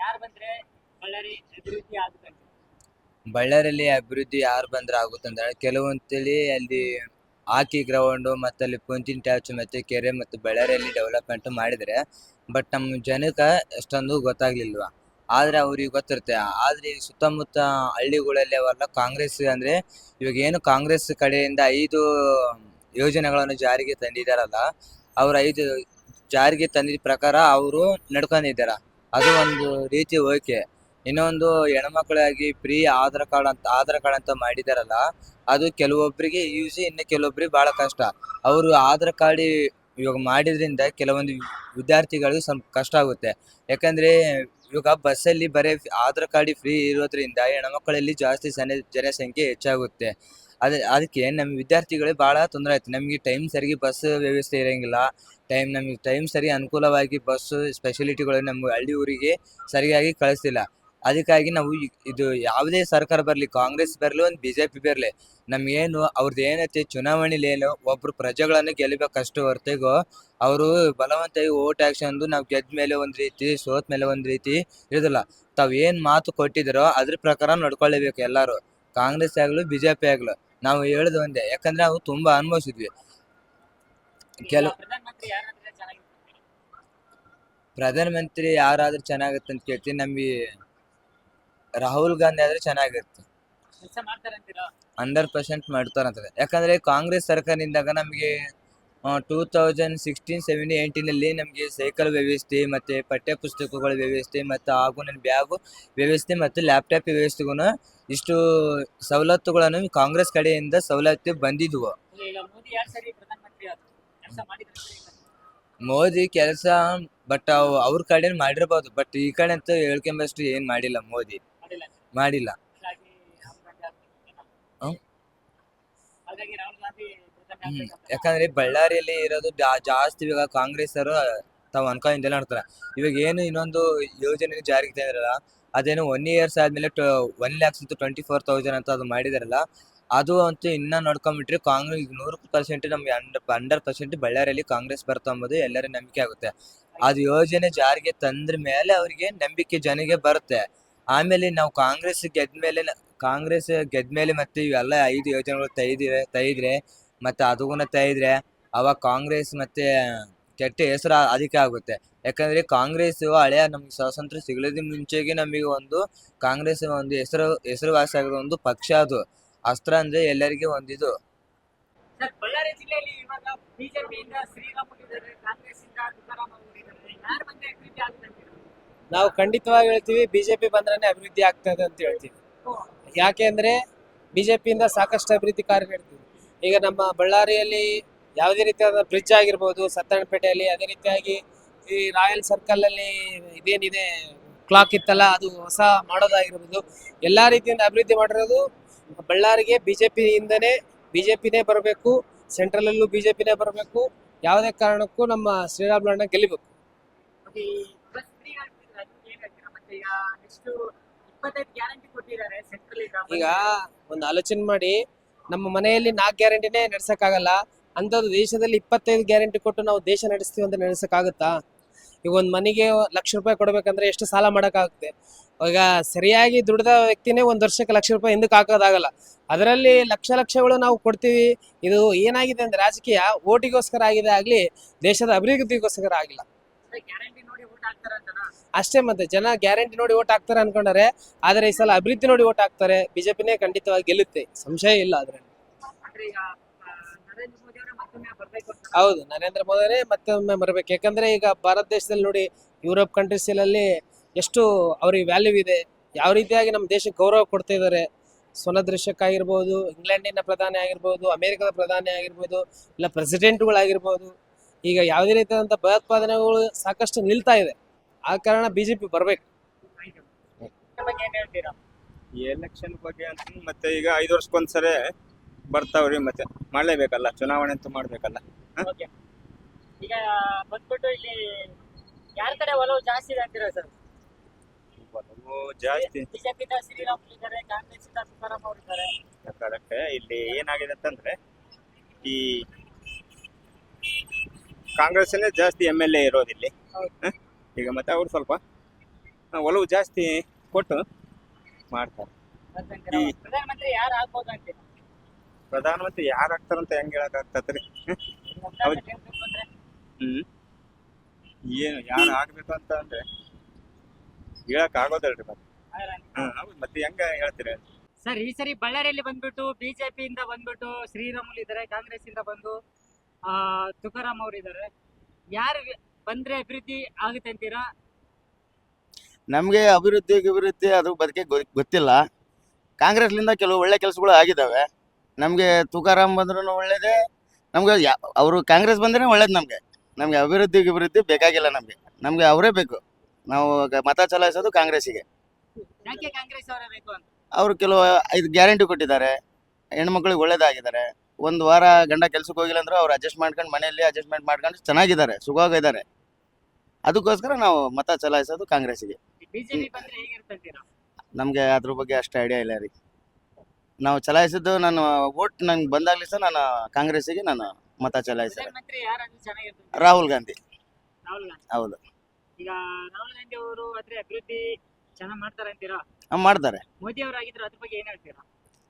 ಯಾರು ಬಂದ್ರೆ ಬಳ್ಳಾರಿ ಅಭಿವೃದ್ಧಿ ಆಗುತ್ತೆ ಬಳ್ಳಾರಿಯಲ್ಲಿ ಅಭಿವೃದ್ಧಿ ಯಾರು ಬಂದ್ರೆ ಆಗುತ್ತಂದ್ರೆ ಕೆಲವೊಂದ್ಸಲಿ ಅಲ್ಲಿ ಹಾಕಿ ಗ್ರೌಂಡು ಮತ್ತೆ ಅಲ್ಲಿ ಪುಂಚಿನ ಟ್ಯಾಚ್ ಮತ್ತೆ ಕೆರೆ ಮತ್ತು ಬಳ್ಳಾರಿಯಲ್ಲಿ ಡೆವಲಪ್ಮೆಂಟ್ ಮಾಡಿದ್ರೆ ಬಟ್ ನಮ್ಮ ಜನಕ್ಕೆ ಅಷ್ಟೊಂದು ಗೊತ್ತಾಗ್ಲಿಲ್ವ? ಆದರೆ ಅವ್ರಿಗೆ ಗೊತ್ತಿರುತ್ತೆ. ಆದರೆ ಈ ಸುತ್ತಮುತ್ತ ಹಳ್ಳಿಗಳಲ್ಲಿ ಅವೆಲ್ಲ ಕಾಂಗ್ರೆಸ್ ಅಂದರೆ ಇವಾಗ ಏನು ಕಾಂಗ್ರೆಸ್ ಕಡೆಯಿಂದ ಐದು ಯೋಜನೆಗಳನ್ನು ಜಾರಿಗೆ ತಂದಿದ್ದಾರಲ್ಲ, ಅವ್ರ ಐದು ಜಾರಿಗೆ ತಂದಿದ ಪ್ರಕಾರ ಅವರು ನಡ್ಕೊಂಡಿದ್ದಾರ. ಅದು ಒಂದು ರೀತಿ ಓಕೆ. ಇನ್ನೊಂದು ಹೆಣ್ಮಕ್ಳಾಗಿ ಫ್ರೀ ಆಧಾರ್ ಕಾರ್ಡ್ ಅಂತ, ಆಧಾರ್ ಕಾರ್ಡ್ ಅಂತ ಮಾಡಿದಾರಲ್ಲ ಅದು ಕೆಲವೊಬ್ಬರಿಗೆ ಯೂಸ್ ಇನ್ನು ಕೆಲವೊಬ್ಬರಿಗೆ ಭಾಳ ಕಷ್ಟ. ಅವರು ಆಧಾರ್ ಕಾರ್ಡ್ ಇವಾಗ ಮಾಡಿದ್ರಿಂದ ಕೆಲವೊಂದು ವಿದ್ಯಾರ್ಥಿಗಳಿಗೆ ಸ್ವಲ್ಪ ಕಷ್ಟ ಆಗುತ್ತೆ. ಯಾಕಂದ್ರೆ ಇವಾಗ ಬಸ್ಸಲ್ಲಿ ಬರೀ ಆಧಾರ್ ಕಾರ್ಡ್ ಫ್ರೀ ಇರೋದ್ರಿಂದ ಹೆಣ್ಮಕ್ಕಳಲ್ಲಿ ಜಾಸ್ತಿ ಜನ ಜನಸಂಖ್ಯೆ ಹೆಚ್ಚಾಗುತ್ತೆ. ಅದ, ಅದಕ್ಕೆ ನಮ್ಮ ವಿದ್ಯಾರ್ಥಿಗಳಿಗೆ ಭಾಳ ತೊಂದರೆ ಆಯ್ತು. ನಮಗೆ ಟೈಮ್ ಸರಿಗೆ ಬಸ್ ವ್ಯವಸ್ಥೆ ಇರೋಂಗಿಲ್ಲ. ಟೈಮ್ ನಮಗೆ, ಟೈಮ್ ಸರಿ ಅನುಕೂಲವಾಗಿ ಬಸ್ಸು ಸ್ಪೆಷಲಿಟಿಗಳು ನಮ್ಮ ಹಳ್ಳಿ ಊರಿಗೆ ಸರಿಯಾಗಿ ಕಳಿಸ್ತಿಲ್ಲ. ಅದಕ್ಕಾಗಿ ನಾವು ಇದು ಯಾವುದೇ ಸರ್ಕಾರ ಬರಲಿ ಕಾಂಗ್ರೆಸ್ ಬರಲಿ ಒಂದು ಬಿ ಜೆ ಪಿ ಬರಲಿ ನಮಗೇನು ಅವ್ರದ್ದು ಏನೈತೆ ಚುನಾವಣೆಲಿ ಏನು ಒಬ್ರು ಪ್ರಜೆಗಳನ್ನು ಗೆಲ್ಲಬೇಕಷ್ಟು ಹೊರತೆಗೋ ಅವರು ಬಲವಂತಾಗಿ ಓಟ್ ಹಾಕ್ಸ್ಕೊಂಡು ನಾವು ಗೆದ್ದ ಮೇಲೆ ಒಂದು ರೀತಿ ಸೋತ್ ಮೇಲೆ ಒಂದು ರೀತಿ ಇರೋದಿಲ್ಲ. ತಾವು ಏನು ಮಾತು ಕೊಟ್ಟಿದರೋ ಅದ್ರ ಪ್ರಕಾರ ನಡ್ಕೊಳ್ಳೇಬೇಕು ಎಲ್ಲರೂ. ಕಾಂಗ್ರೆಸ್ ಆಗಲು ಬಿ ಜೆ ಪಿ ಆಗಲು ನಾವು ಹೇಳೋದು ಒಂದೇ ಯಾಕಂದ್ರೆ ನಾವು ತುಂಬ ಅನುಭವಿಸಿದ್ವಿ. ಕೆಲವು ಪ್ರಧಾನಮಂತ್ರಿ ಯಾರಾದರೂ ಚೆನ್ನಾಗಿರುತ್ತೆ ಪ್ರಧಾನಮಂತ್ರಿ ಯಾರಾದ್ರೂ ಚೆನ್ನಾಗುತ್ತೆ ಅಂತ ಕೇಳ್ತೀನಿ ನಮಗೆ ರಾಹುಲ್ ಗಾಂಧಿ ಆದ್ರೆ ಚೆನ್ನಾಗಿರುತ್ತೆ. ಕೆಲಸ ಮಾಡ್ತಾರೆ ಅಂತೀರಾ ಹಂಡ್ರೆಡ್ ಪರ್ಸೆಂಟ್ ಮಾಡ್ತಾರಂತದೆ. ಯಾಕಂದ್ರೆ ಕಾಂಗ್ರೆಸ್ ಸರ್ಕಾರದಿಂದಾಗ ನಮಗೆ ಟೂ ತೌಸಂಡ್ ಸಿಕ್ಸ್ಟೀನ್ ಸೆವೆಂಟಿ ಏಯ್ಟೀನಲ್ಲಿ ನಮಗೆ ಸೈಕಲ್ ವ್ಯವಸ್ಥೆ ಮತ್ತು ಪಠ್ಯ ಪುಸ್ತಕಗಳ ವ್ಯವಸ್ಥೆ ಮತ್ತು ಹಾಗೂ ನನ್ನ ಬ್ಯಾಗು ವ್ಯವಸ್ಥೆ ಮತ್ತು ಲ್ಯಾಪ್ಟಾಪ್ ವ್ಯವಸ್ಥೆಗೂ ಇಷ್ಟು ಸವಲತ್ತುಗಳನ್ನು ಕಾಂಗ್ರೆಸ್ ಕಡೆಯಿಂದ ಸವಲತ್ತು ಬಂದಿದ್ವು. ಈಗ ಮೋದಿ ಯಾರು ಸರಿ ಪ್ರಧಾನಮಂತ್ರಿ ಆದ್ರು ಕೆಲಸ ಮಾಡಿದ್ರೆ ಮೋದಿ ಕೆಲಸ ಬಟ್ ಅವು ಅವ್ರ ಕಡೆ ಮಾಡಿರ್ಬೋದು. ಬಟ್ ಈ ಕಡೆ ಅಂತ ಹೇಳ್ಕೊಂಬಷ್ಟು ಏನು ಮಾಡಿಲ್ಲ ಮೋದಿ. ಮಾಡಿಲ್ಲ. ಹ್ಮ್. ಯಾಕಂದ್ರೆ ಬಳ್ಳಾರಿಯಲ್ಲಿ ಇರೋದು ಜಾ- ಜಾಸ್ತಿ ಇವಾಗ ಕಾಂಗ್ರೆಸ್ ಅವರು ತಾವು ಅನ್ಕೊಂಡಿದ್ದೆಲ್ಲ ನೋಡ್ತಾರೆ. ಇವಾಗ ಏನು ಇನ್ನೊಂದು ಯೋಜನೆ ಜಾರಿಗೆ ತಂದಿರಲ್ಲ ಅದೇನು ಒನ್ ಇಯರ್ಸ್ ಆದ್ಮೇಲೆ ಒನ್ ಲ್ಯಾಕ್ಸ್ ಇತ್ತು ಟ್ವೆಂಟಿ ಫೋರ್ ತೌಸಂಡ್ ಅಂತ ಅದು ಮಾಡಿದಾರಲ್ಲ ಅದು ಅಂತೂ ಇನ್ನ ನೋಡ್ಕೊಂಡ್ಬಿಟ್ರೆ ಕಾಂಗ್ರೆಸ್ ನೂರು ಪರ್ಸೆಂಟ್ ನಮ್ಗೆ ಹಂಡ್ರೆಡ್ ಹಂಡ್ರೆಡ್ ಪರ್ಸೆಂಟ್ ಬಳ್ಳಾರಿಯಲ್ಲಿ ಕಾಂಗ್ರೆಸ್ ಬರ್ತಾ ಅಂಬೋದು ಎಲ್ಲರ ನಂಬಿಕೆ ಆಗುತ್ತೆ. ಅದು ಯೋಜನೆ ಜಾರಿಗೆ ತಂದ್ರ ಮೇಲೆ ಅವರಿಗೆ ನಂಬಿಕೆ ಜನಗೆ ಬರುತ್ತೆ. ಆಮೇಲೆ ನಾವು ಕಾಂಗ್ರೆಸ್ ಗೆದ್ಮೇಲೆ ಕಾಂಗ್ರೆಸ್ ಗೆದ್ಮೇಲೆ ಮತ್ತೆ ಇವೆಲ್ಲ ಐದು ಯೋಜನೆಗಳು ತೆಗೆದಿರೆ ತೆಗೆದ್ರೆ ಮತ್ತೆ ಅದನ್ನ ತೆಗೆದ್ರೆ ಅವಾಗ ಕಾಂಗ್ರೆಸ್ ಮತ್ತೆ ಕೆಟ್ಟ ಹೆಸರು ಅದಕ್ಕೆ ಆಗುತ್ತೆ. ಯಾಕಂದ್ರೆ ಕಾಂಗ್ರೆಸ್ ಹಳೆಯ ನಮ್ಗೆ ಸ್ವಾತಂತ್ರ್ಯ ಸಿಗಲದ ಮುಂಚೆಗೆ ನಮಗೆ ಒಂದು ಕಾಂಗ್ರೆಸ್ ಒಂದು ಹೆಸರು, ಹೆಸರುವಾಸಿ ಆಗಿರೋ ಒಂದು ಪಕ್ಷ ಅದು. ಅಸ್ತ್ರ ಅಂದ್ರೆ ಎಲ್ಲರಿಗೆ ಒಂದಿದು ಬಿಜೆಪಿಯಿಂದ ಕಾಂಗ್ರೆಸ್ ಯಾರು ಬಂದ್ರೆ ನಾವು ಖಂಡಿತವಾಗಿ ಹೇಳ್ತೀವಿ, ಬಿಜೆಪಿ ಬಂದ್ರೆ ಅಭಿವೃದ್ಧಿ ಆಗ್ತದೆ ಅಂತ ಹೇಳ್ತೀವಿ. ಯಾಕೆ ಅಂದ್ರೆ ಬಿಜೆಪಿಯಿಂದ ಸಾಕಷ್ಟು ಅಭಿವೃದ್ಧಿ ಕಾರ್ಯ ನಡೀತಿದೆ ಈಗ ನಮ್ಮ ಬಳ್ಳಾರಿಯಲ್ಲಿ ಯಾವುದೇ ರೀತಿಯಾದ ಬ್ರಿಡ್ಜ್ ಆಗಿರ್ಬೋದು ಸತ್ತಣಪೇಟೆಯಲ್ಲಿ ಅದೇ ರೀತಿಯಾಗಿ ಈ ರಾಯಲ್ ಸರ್ಕಲ್ ಅಲ್ಲಿ ಇದೇನಿದೆ ಕ್ಲಾಕ್ ಇತ್ತಲ್ಲ, ಅದು ಹೊಸ ಮಾಡೋದಾಗಿರ್ಬೋದು. ಎಲ್ಲಾ ರೀತಿಯಿಂದ ಅಭಿವೃದ್ಧಿ ಮಾಡಿರೋದು ಬಳ್ಳಾರಿಗೆ ಬಿಜೆಪಿಯಿಂದನೇ, ಬಿಜೆಪಿನೇ ಬರಬೇಕು ಸೆಂಟ್ರಲ್ ಅಲ್ಲೂ ಬಿಜೆಪಿನೇ ಬರಬೇಕು. ಯಾವುದೇ ಕಾರಣಕ್ಕೂ ನಮ್ಮ ಶ್ರೀರಾಮುಲಣ್ಣ ಗೆಲ್ಲಿಬೇಕು. ಈಗ ನೆಕ್ಸ್ಟ್ ಇಪ್ಪತ್ತೈದು ಗ್ಯಾರಂಟಿ ಕೊಟ್ಟಿದ್ದಾರೆ ಸೆಂಟ್ರಲ್ ಈಗ ಒಂದು ಆಲೋಚನೆ ಮಾಡಿ ನಮ್ಮ ಮನೆಯಲ್ಲಿ ನಾಲ್ಕು ಗ್ಯಾರಂಟಿನೇ ನಡ್ಸಕ್ಕಾಗಲ್ಲ ಅಂಥದ್ದು ದೇಶದಲ್ಲಿ ಇಪ್ಪತ್ತೈದು ಗ್ಯಾರಂಟಿ ಕೊಟ್ಟು ನಾವು ದೇಶ ನಡೆಸ್ತೀವಿ ಅಂತ ನಡೆಸಕ್ಕಾಗುತ್ತಾ? ಈಗ ಒಂದು ಮನೆಗೆ ಲಕ್ಷ ರೂಪಾಯಿ ಕೊಡಬೇಕಂದ್ರೆ ಎಷ್ಟು ಸಾಲ ಮಾಡೋಕ್ಕಾಗುತ್ತೆ? ಈಗ ಸರಿಯಾಗಿ ದುಡ್ದ ವ್ಯಕ್ತಿನೇ ಒಂದು ವರ್ಷಕ್ಕೆ ಲಕ್ಷ ರೂಪಾಯಿ ಹಿಂದಕ್ಕೆ ಹಾಕೋದಾಗಲ್ಲ. ಅದರಲ್ಲಿ ಲಕ್ಷ ಲಕ್ಷಗಳು ನಾವು ಕೊಡ್ತೀವಿ. ಇದು ಏನಾಗಿದೆ ಅಂದ್ರೆ ರಾಜಕೀಯ ಓಟಿಗೋಸ್ಕರ ಆಗಿದೆ ಆಗಲಿ ದೇಶದ ಅಭಿವೃದ್ಧಿಗೋಸ್ಕರ ಆಗಿಲ್ಲ. ಅಷ್ಟೇ ಮತ್ತೆ ಜನ ಗ್ಯಾರಂಟಿ ನೋಡಿ ಓಟ್ ಹಾಕ್ತಾರೆ ಅನ್ಕೊಂಡಾರೆ ಆದ್ರೆ ಈ ಸಲ ಅಭಿವೃದ್ಧಿ ನೋಡಿ ಓಟ್ ಹಾಕ್ತಾರೆ ಬಿಜೆಪಿನೇ ಖಂಡಿತವಾಗಿ ಗೆಲ್ಲುತ್ತೆ ಸಂಶಯ ಇಲ್ಲ ಅದ್ರಲ್ಲಿ. ಹೌದು ನರೇಂದ್ರ ಮೋದಿ ಅವರೇ ಮತ್ತೊಮ್ಮೆ ಬರ್ಬೇಕು ಹೌದು ನರೇಂದ್ರ ಮೋದಿನೇ ಮತ್ತೊಮ್ಮೆ ಬರಬೇಕು. ಯಾಕಂದ್ರೆ ಈಗ ಭಾರತ ದೇಶದಲ್ಲಿ ನೋಡಿ ಯುರೋಪ್ ಕಂಟ್ರೀಸಲ್ಲಿ ಎಷ್ಟು ಅವ್ರಿಗೆ ವ್ಯಾಲ್ಯೂ ಇದೆ. ಯಾವ ರೀತಿಯಾಗಿ ನಮ್ಮ ದೇಶಕ್ಕೆ ಗೌರವ ಕೊಡ್ತಾ ಇದ್ದಾರೆ. ಸ್ವನದೃಶ್ಯಕ್ಕಾಗಿರ್ಬೋದು ಇಂಗ್ಲೆಂಡಿನ ಪ್ರಧಾನಿ ಆಗಿರ್ಬೋದು ಅಮೆರಿಕದ ಪ್ರಧಾನಿ ಆಗಿರ್ಬೋದು ಇಲ್ಲ ಪ್ರೆಸಿಡೆಂಟ್ಗಳಾಗಿರ್ಬೋದು ಈಗ ಯಾವುದೇ ರೀತಿಯಾದಂಥ ಭಯೋತ್ಪಾದನೆಗಳು ಸಾಕಷ್ಟು ನಿಲ್ತಾ ಇದೆ. ಆ ಕಾರಣ ಬಿಜೆಪಿ ಬರಬೇಕು. ಪಿ ಬಗ್ಗೆ ಏನ್ ಹೇಳ್ತೀರಾ? ಈ ಎಲೆಕ್ಷನ್ ಬಗ್ಗೆ ಅಂತ ಮತ್ತೆ ಈಗ ಐದು ವರ್ಷಕ್ಕೊಂದ್ಸರಿ ಬರ್ತಾವ್ರಿ ಮತ್ತೆ ಮಾಡ್ಲೇಬೇಕಲ್ಲ ಚುನಾವಣೆ ಅಂತೂ ಮಾಡ್ಬೇಕಲ್ಲ. ಈಗ ಬಂದ್ಬಿಟ್ಟು ಇಲ್ಲಿ ಯಾರ ಕಡೆ ಒಲವು ಜಾಸ್ತಿ ಇದೆ ಅಂತೀರಾ ಸರ್? ಒಲವು ಜಾಸ್ತಿ. ಬಿಜೆಪಿ ಶ್ರೀರಾಮುಲು ಇದ್ದಾರೆ ಕಾಂಗ್ರೆಸ್ ಇಂದ ತುಕಾರಾಮ್ ಅವರು ಇದ್ದಾರೆ. ಕರೆಕ್ಟ್ ಇಲ್ಲಿ ಏನಾಗಿದೆ ಅಂತಂದ್ರೆ ಈ ಕಾಂಗ್ರೆಸ್ ಜಾಸ್ತಿ ಎಂ ಎಲ್ ಎ ಇರೋದಿಲ್ಲಿ? ಈಗ ಮತ್ತೆ ಅವ್ರು ಸ್ವಲ್ಪ ಒಲವು ಜಾಸ್ತಿ ಕೊಟ್ಟು ಮಾಡ್ತಾರೆ. ಈ- ಪ್ರಧಾನಮಂತ್ರಿ ಯಾರು ಆಗ್ಬೋದು ಅಂತೀರಾ ಪ್ರಧಾನಮಂತ್ರಿ ಯಾರು ಆಗ್ತಾರಂತ ಹೆಂಗ್ ಹೇಳಕ್ ಆಗ್ತತ್ರಿ ಹ್ಮ್. ಏನು ಯಾರು ಆಗ್ಬೇಕು ಅಂತ ಅಂದ್ರೆ ಹೇಳಕ್ ಆಗೋದಲ್ರಿ ಮತ್ತೆ. ಹ್ಮ್ ಹೌದು. ಮತ್ತೆ ಹೆಂಗ ಹೇಳ್ತೀರಿ? ಸರ್ ಈ ಸರಿ ಬಳ್ಳಾರಿಯಲ್ಲಿ ಬಂದ್ಬಿಟ್ಟು ಬಿಜೆಪಿ ಇಂದ ಬಂದ್ಬಿಟ್ಟು ಶ್ರೀರಾಮುಲು ಇದ್ದಾರೆ ಕಾಂಗ್ರೆಸ್ ಇಂದ ಬಂದು ತುಕಾರಾಮ್ ಅವರಿದ್ದಾರೆ ಯಾರು ಬಂದ್ರೆ ಅಭಿವೃದ್ಧಿ ಆಗುತ್ತೆ ಅಂತೀರಾ? ನಮಗೆ ಅಭಿವೃದ್ಧಿ ಅಭಿವೃದ್ಧಿ ಅದು ಬದುಕೆ ಗೊತ್ತಿಲ್ಲ. ಕಾಂಗ್ರೆಸ್ಲಿಂದ ಕೆಲವು ಒಳ್ಳೆ ಕೆಲಸಗಳು ಆಗಿದ್ದಾವೆ ನಮಗೆ ತುಕಾರಾಮ್ ಬಂದ್ರೂ ಒಳ್ಳೇದೇ. ನಮ್ಗೆ ಅವರು ಕಾಂಗ್ರೆಸ್ ಬಂದ್ರೆ ಒಳ್ಳೇದು ನಮಗೆ. ನಮಗೆ ಅಭಿವೃದ್ಧಿ ಅಭಿವೃದ್ಧಿ ಬೇಕಾಗಿಲ್ಲ ನಮಗೆ. ನಮಗೆ ಅವರೇ ಬೇಕು. ನಾವು ಮತ ಚಲಾಯಿಸೋದು ಕಾಂಗ್ರೆಸ್ಸಿಗೆ. ಯಾಕೆ ಕಾಂಗ್ರೆಸ್ ಅವರೇ ಬೇಕು ಅಂತ? ಅವರು ಕೆಲವು ಐದು ಗ್ಯಾರಂಟಿ ಕೊಟ್ಟಿದ್ದಾರೆ. ಹೆಣ್ಮಕ್ಳಿಗೆ ಒಳ್ಳೇದಾಗಿದ್ದಾರೆ. ಒಂದು ವಾರ ಗಂಡ ಕೆಲ್ಸಕ್ಕೆ ಹೋಗಿಲ್ಲ ಅಂದ್ರೆ ಅವ್ರು ಅಡ್ಜಸ್ಟ್ ಮಾಡ್ಕೊಂಡು ಮನೆಯಲ್ಲಿ ಅಡ್ಜಸ್ಟ್ಮೆಂಟ್ ಮಾಡ್ಕೊಂಡು ಚೆನ್ನಾಗಿದ್ದಾರೆ ಸುಖವಾಗಿದ್ದಾರೆ. ಅದಕ್ಕೋಸ್ಕರ ನಾವು ಮತ ಚಲಾಯಿಸೋದು ಕಾಂಗ್ರೆಸ್ಗೆ ಬಿಜೆಪಿ ಬಂದ್ರೆ ಹೇಗಿರುತ್ತೆ ಅಂತೀರಾ? ನಮಗೆ ಅದ್ರ ಬಗ್ಗೆ ಅಷ್ಟು ಐಡಿಯಾ ಇಲ್ಲ ರೀ. ನಾವು ಚಲಾಯಿಸಿದ್ದು ನಾನು ವೋಟ್ ನಂಗೆ ಬಂದಾಗ್ಲಿ ಸಹ ನಾನು ಕಾಂಗ್ರೆಸ್ಗೆ ನಾನು ಮತ ಚಲಾಯಿಸಿದೆ. ಪ್ರಧಾನಮಂತ್ರಿ ಯಾರಾದ್ರೂ ಚೆನ್ನಾಗಿರುತ್ತೆ ರಾಹುಲ್ ಗಾಂಧಿ. ರಾಹುಲ್ ಗಾಂಧಿ. ಹೌದು. ಈಗ ರಾಹುಲ್ ಗಾಂಧಿ ಅವರು ಆದ್ರೆ ಅಭಿವೃದ್ಧಿ ಚೆನ್ನಾಗಿ ಮಾಡ್ತಾರೆ ಅಂತೀರಾ? ಮಾಡ್ತಾರೆ. ಮೋದಿ ಅದ್ರ ಬಗ್ಗೆ ಏನ್ ಹೇಳ್ತೀರಾ?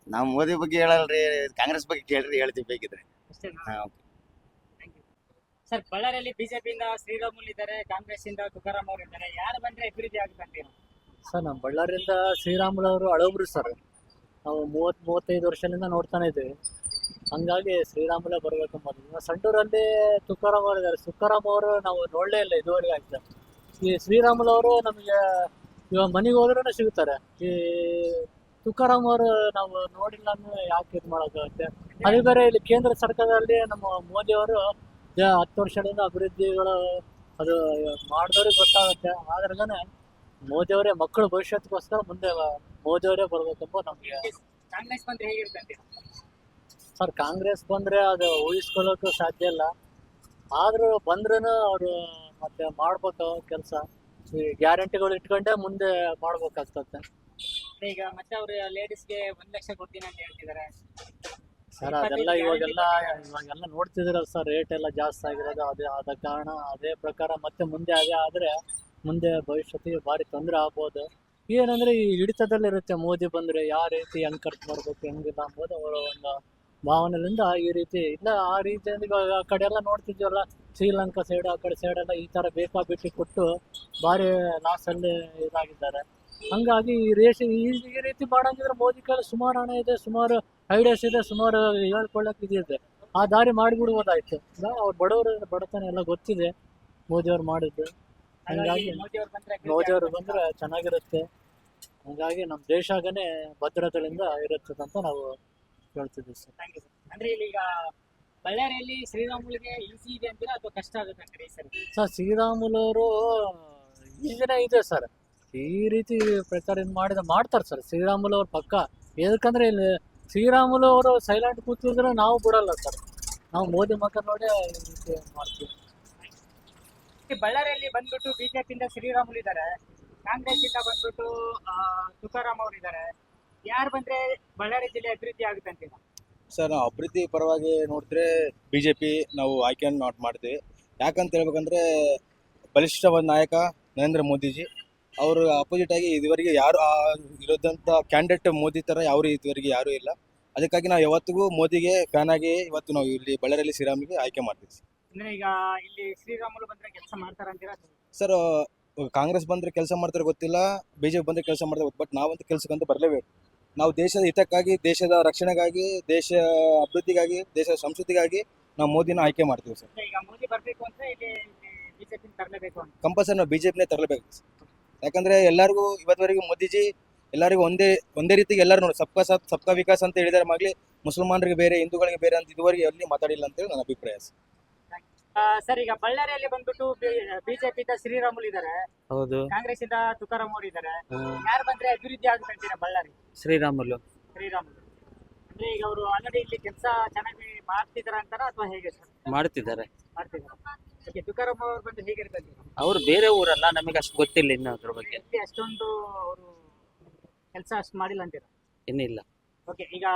ನಾವು ಮೋದಿ ಬಗ್ಗೆ ಹೇಳಲ್ರಿ ಕಾಂಗ್ರೆಸ್ ಬಗ್ಗೆ ಕೇಳ್ರಿ ಹೇಳ್ತೀವಿ ಬೇಕಿದ್ರೆ. ಸರ್ ಬಳ್ಳಾರಿಯಲ್ಲಿ ಬಿಜೆಪಿಯಿಂದ ಶ್ರೀರಾಮುಲು ಇದ್ದಾರೆ ಕಾಂಗ್ರೆಸ್ ಇಂದ ತುಕಾರಾಮ್ ಅವರು ಇದ್ದಾರೆ. ಯಾರು ಬಂದ್ರೆ ಅಭಿವೃದ್ಧಿ ಆಗುತ್ತೆ ಅಂತೀರಾ ಸರ್ ನಮ್ಮ ಬಳ್ಳಾರಿಯಿಂದ ಶ್ರೀರಾಮುಲು ಅವರು ಹಳಬ್ರು ಸರ್ ನಾವು ಮೂವತ್ತು ಮೂವತ್ತೈದು ವರ್ಷದಿಂದ ನೋಡ್ತಾನೆ ಇದ್ದೀವಿ. ಹಂಗಾಗಿ ಶ್ರೀರಾಮುಲ ಬರಬೇಕು ಮೊದಲು ಇವಾಗ ಸಂಡೂರಲ್ಲಿ ತುಕಾರಾಮ್ ಅವರು ಇದ್ದಾರೆ. ತುಕಾರಾಮ್ ಅವರು ನಾವು ನೋಡಲೇ ಇಲ್ಲ ಇದುವರೆಗೆ ಆಯ್ತು. ಈ ಶ್ರೀರಾಮುಲು ಅವರು ನಮಗೆ ಇವಾಗ ಮನೆಗೆ ಹೋದ್ರೂ ಸಿಗುತ್ತಾರೆ ಈ ತುಕಾರಾಮ್ ಅವರು ನಾವು ನೋಡಿಲ್ಲ ಅಂದ್ರೆ ಯಾಕೆ ಇದು ಮಾಡೋಕ್ಕಾಗುತ್ತೆ? ಅದೇ ಬೇರೆ ಇಲ್ಲಿ ಕೇಂದ್ರ ಸರ್ಕಾರದಲ್ಲಿ ನಮ್ಮ ಮೋದಿ ಅವರು ಹತ್ತು ವರ್ಷದಿಂದ ಅಭಿವೃದ್ಧಿಗಳು ಅದು ಮಾಡಿದವ್ರಿಗೆ ಗೊತ್ತಾಗುತ್ತೆ. ಆದ್ರಗನೆ ಮೋದಿಯವರೇ ಮಕ್ಕಳ ಭವಿಷ್ಯಕ್ಕೋಸ್ಕರ ಮುಂದೆ ಮೋದಿಯವರೇ ಬರ್ಬೇಕೆಂಬ ನಮಗೆ ಕಾಂಗ್ರೆಸ್ ಬಂದ್ರೆ ಹೇಗಿರ್ತಂತೆ ಸರ್ ಕಾಂಗ್ರೆಸ್ ಬಂದ್ರೆ ಅದು ಊಹಿಸ್ಕೊಳ್ಳೋಕೆ ಸಾಧ್ಯ ಇಲ್ಲ. ಆದ್ರೂ ಬಂದ್ರೂ ಅವರು ಮತ್ತೆ ಮಾಡ್ಬೇಕು ಕೆಲಸ. ಈ ಗ್ಯಾರಂಟಿಗಳು ಇಟ್ಕೊಂಡೇ ಮುಂದೆ ಮಾಡ್ಬೇಕಾಗ್ತದೆ ಮತ್ತೆ ಈಗ ಮತ್ತೆ ಅವರು ಲೇಡೀಸ್ಗೆ ಒಂದ್ ಲಕ್ಷ ಕೊಡ್ತೀನಿ ಅಂತ ಹೇಳ್ತಿದ್ದಾರೆ ಸರ್ ಅದೆಲ್ಲ ಇವಾಗೆಲ್ಲ ಇವಾಗೆಲ್ಲ ನೋಡ್ತಿದ್ದೀರಲ್ಲ ಸರ್ ರೇಟ್ ಎಲ್ಲ ಜಾಸ್ತಿ ಆಗಿರೋದು ಅದೇ ಆದ ಕಾರಣ ಅದೇ ಪ್ರಕಾರ ಮತ್ತೆ ಮುಂದೆ ಅದೇ ಆದ್ರೆ ಮುಂದೆ ಭವಿಷ್ಯತ್ತಿಗೆ ಭಾರಿ ತೊಂದರೆ ಆಗ್ಬೋದು. ಏನಂದ್ರೆ ಈ ಹಿಡಿತದಲ್ಲಿರುತ್ತೆ ಮೋದಿ ಬಂದ್ರೆ ಯಾವ ರೀತಿ ಹೆಂಗ್ ಖರ್ಚು ಮಾಡ್ಬೇಕು ಹೆಂಗಿಲ್ಲ ಅಂಬೋದು ಅವರ ಒಂದು ಭಾವನೆಯಿಂದ ಈ ರೀತಿ ಇಲ್ಲ ಆ ರೀತಿ ಅಂದ್ರೆ ಇವಾಗ ಆ ಕಡೆ ಎಲ್ಲ ನೋಡ್ತಿದ್ವಲ್ಲ ಶ್ರೀಲಂಕಾ ಸೈಡ್ ಆ ಕಡೆ ಸೈಡ್ ಎಲ್ಲ ಈ ತರ ಬೇಕಾಬಿಟ್ಟಿ ಕೊಟ್ಟು ಭಾರಿ ಲಾಸ್ ಅಲ್ಲಿ ಇದಾಗಿದ್ದಾರೆ. ಹಂಗಾಗಿ ಈ ರೇಷ ಈ ಈ ರೀತಿ ಮಾಡಂಗಿದ್ರೆ ಮೋದಿ ಕೈಲಿ ಸುಮಾರು ಹಣ ಇದೆ ಸುಮಾರು ಐಡಿಯಾಸ್ ಇದೆ ಸುಮಾರು ಹೇಳ್ಕೊಳ್ಳೋಕೆ ಇದಿದೆ ಆ ದಾರಿ ಮಾಡಿಬಿಡ್ಬೋದಾಯ್ತು. ಅವ್ರು ಬಡವರು ಬಡತನ ಎಲ್ಲ ಗೊತ್ತಿದೆ ಮೋದಿಯವ್ರು ಮಾಡಿದ್ದು. ಹಾಗಾಗಿ ಮೋದಿ ಅವರು ಬಂದ್ರೆ ಮೋದಿಯವರು ಬಂದ್ರೆ ಚೆನ್ನಾಗಿರುತ್ತೆ. ಹಂಗಾಗಿ ನಮ್ಮ ದೇಶಗನೇ ಭದ್ರತೆಯಿಂದ ಇರುತ್ತದೆ ಅಂತ ನಾವು ಹೇಳ್ತಿದ್ದೀವಿ ಸರ್. ಅಂದ್ರೆ ಇಲ್ಲಿ ಈಗ ಬಳ್ಳಾರಿಯಲ್ಲಿ ಶ್ರೀರಾಮುಲಿಗೆ ಈಸಿ ಇದೆ ಅಂತೀರಾ ಅಥವಾ ಕಷ್ಟ ಆಗುತ್ತೆ ಸರ್? ಸರ್ ಶ್ರೀರಾಮುಲವರು ಈಗಿನ ಇದೆ ಸರ್. ಈ ರೀತಿ ಪ್ರಚಾರ ಏನು ಮಾಡಿದ ಮಾಡ್ತಾರೆ ಸರ್. ಶ್ರೀರಾಮುಲು ಅವ್ರ ಪಕ್ಕ. ಯಾಕಂದ್ರೆ ಇಲ್ಲಿ ಶ್ರೀರಾಮುಲು ಅವರು ಸೈಲೆಂಟ್ ಕೂತಿದ್ರೆ ನಾವು ಬಿಡಲ್ಲ ಸರ್. ನಾವು ಮೋದಿ ಮಕ್ಕ ನೋಡಿ ಈ ರೀತಿ ಮಾಡ್ತೀವಿ. ಬಳ್ಳಾರಿಯಲ್ಲಿ ಬಂದ್ಬಿಟ್ಟು ಬಿಜೆಪಿಯಿಂದ ಶ್ರೀರಾಮುಲು ಇದ್ದಾರೆ. ಕಾಂಗ್ರೆಸ್ ಇಂದ ಬಂದ್ಬಿಟ್ಟು ತುಕಾರಾಮ್ ಅವರು ಇದ್ದಾರೆ. ಯಾರು ಬಂದ್ರೆ ಬಳ್ಳಾರಿ ಜಿಲ್ಲೆ ಅಭಿವೃದ್ಧಿ ಆಗುತ್ತೆ ಅಂತೀರಾ? ಸರ್ ನಾವು ಅಭಿವೃದ್ಧಿ ಪರವಾಗಿ ನೋಡಿದ್ರೆ ಬಿ ಜೆ ಪಿ ನಾವು ಆಯ್ಕೆಯನ್ನು ನಾಟ್ ಮಾಡ್ತೀವಿ ಯಾಕಂತ ಹೇಳ್ಬೇಕಂದ್ರೆ ಬಲಿಷ್ಠವಾದ ನಾಯಕ ನರೇಂದ್ರ ಮೋದಿಜಿ ಅವರು ಅಪೋಸಿಟ್ ಆಗಿ ಇದುವರೆಗೆ ಯಾರು ಇರೋದಂತ ಇರೋದಂಥ ಕ್ಯಾಂಡಿಡೇಟ್ ಮೋದಿ ತರ ಯಾರು ಇದುವರೆಗೆ ಯಾರು ಇಲ್ಲ. ಅದಕ್ಕಾಗಿ ನಾವು ಯಾವತ್ತಿಗೂ ಮೋದಿಗೆ ಫ್ಯಾನ್ ಆಗಿ ಇವತ್ತು ನಾವು ಇಲ್ಲಿ ಬಳ್ಳಾರಿಯಲ್ಲಿ ಶ್ರೀರಾಮಿಗೆ ಆಯ್ಕೆ ಮಾಡ್ತೀವಿ. ಅಂದ್ರೆ ಈಗ ಇಲ್ಲಿ ಶ್ರೀರಾಮುಲು ಬಂದ್ರೆ ಕೆಲಸ ಮಾಡ್ತಾರ ಅಂತೀರಾ ಸರ್ ಕಾಂಗ್ರೆಸ್ ಬಂದ್ರೆ ಕೆಲಸ ಮಾಡ್ತಾರೆ ಗೊತ್ತಿಲ್ಲ ಬಿಜೆಪಿ ಬಂದ್ರೆ ಕೆಲಸ ಮಾಡ್ತಾರೆ ಗೊತ್ತು ಬಟ್ ನಾವಂತೂ ಕೆಲಸಕ್ಕಂತ ಬರಲೇಬೇಕು. ನಾವು ದೇಶದ ಹಿತಕ್ಕಾಗಿ ದೇಶದ ರಕ್ಷಣೆಗಾಗಿ ದೇಶ ಅಭಿವೃದ್ಧಿಗಾಗಿ ದೇಶದ ಸಂಸ್ಕೃತಿಗಾಗಿ ನಾವು ಮೋದಿನ ಆಯ್ಕೆ ಮಾಡ್ತೀವಿ ಸರ್. ಈಗ ಮೋದಿ ಬರ್ಬೇಕು ಅಂದ್ರೆ ಇಲ್ಲಿ ಬಿಜೆಪಿ ತರಲೇಬೇಕು ಅಂತ. ಕಂಪಲ್ಸರಿ ನಾವು ಬಿಜೆಪಿನೇ ತರಲೇಬೇಕು ಯಾಕಂದರೆ ಎಲ್ಲರಿಗೂ ಇವತ್ತುವರೆಗೂ ಮೋದಿಜಿ ಎಲ್ಲರಿಗೂ ಒಂದೇ ಒಂದೇ ರೀತಿಗೆ ಎಲ್ಲರೂ ನೋಡಿ ಸಬ್ಕಾ ಸಾಥ್ ಸಬ್ಕಾ ವಿಕಾಸ್ ಅಂತ ಹೇಳಿದಾರೆ ಮಾಗ್ಲಿ ಮುಸಲ್ಮಾನರಿಗೆ ಬೇರೆ ಹಿಂದೂಗಳಿಗೆ ಬೇರೆ ಅಂತ ಇದುವರೆಗೆ ಎಲ್ಲಿ ಮಾತಾಡಿಲ್ಲ ಅಂತೇಳಿ ನನ್ನ ಅಭಿಪ್ರಾಯ ಸರ್. ಸರ್ ಈಗ ಬಳ್ಳಾರಿಯಲ್ಲಿ ಬಂದ್ಬಿಟ್ಟು ಬಿಜೆಪಿ ಇಂದ ಶ್ರೀರಾಮುಲು ಇದ್ದಾರೆ. ಹೌದು. ಕಾಂಗ್ರೆಸ್ ಇಂದ ತುಕಾರಾಮ್ ಅವರು ಇದಾರೆ ಯಾರು ಬಂದ್ರೆ ಅಭಿವೃದ್ಧಿ ಆಗುತ್ತೆ ಅಂತೀರಾ ಬಳ್ಳಾರಿ? ಶ್ರೀರಾಮುಲು. ಶ್ರೀರಾಮುಲು. ಅಂದ್ರೆ ಈಗ ಅವರು ಆಲ್ರೆಡಿ ಇಲ್ಲಿ ಕೆಲಸ ಚೆನ್ನಾಗಿ ಮಾಡ್ತಿದಾರ ಅಂತಾರ ಅಥವಾ ಹೇಗೆ ಸರ್? ಮಾಡ್ತಿದ್ದಾರೆ. ಮಾಡ್ತಿದ್ದಾರೆ ತುಕಾರಾಮ್ ಅವರು ಹೇಗಿರುತ್ತೆ ಅಂತೀರಾ ಅವ್ರು ಬೇರೆ ಊರಲ್ಲ ನಮಗೆ ಅಷ್ಟು ಗೊತ್ತಿಲ್ಲ ಇನ್ನು ಅದ್ರ ಬಗ್ಗೆ. ಇಲ್ಲಿ ಅಷ್ಟೊಂದು ಅವರು ಕೆಲಸ ಅಷ್ಟು ಮಾಡಿಲ್ಲ ಅಂತೀರ? ಇನ್ನಿಲ್ಲ ಓಕೆ ಈಗ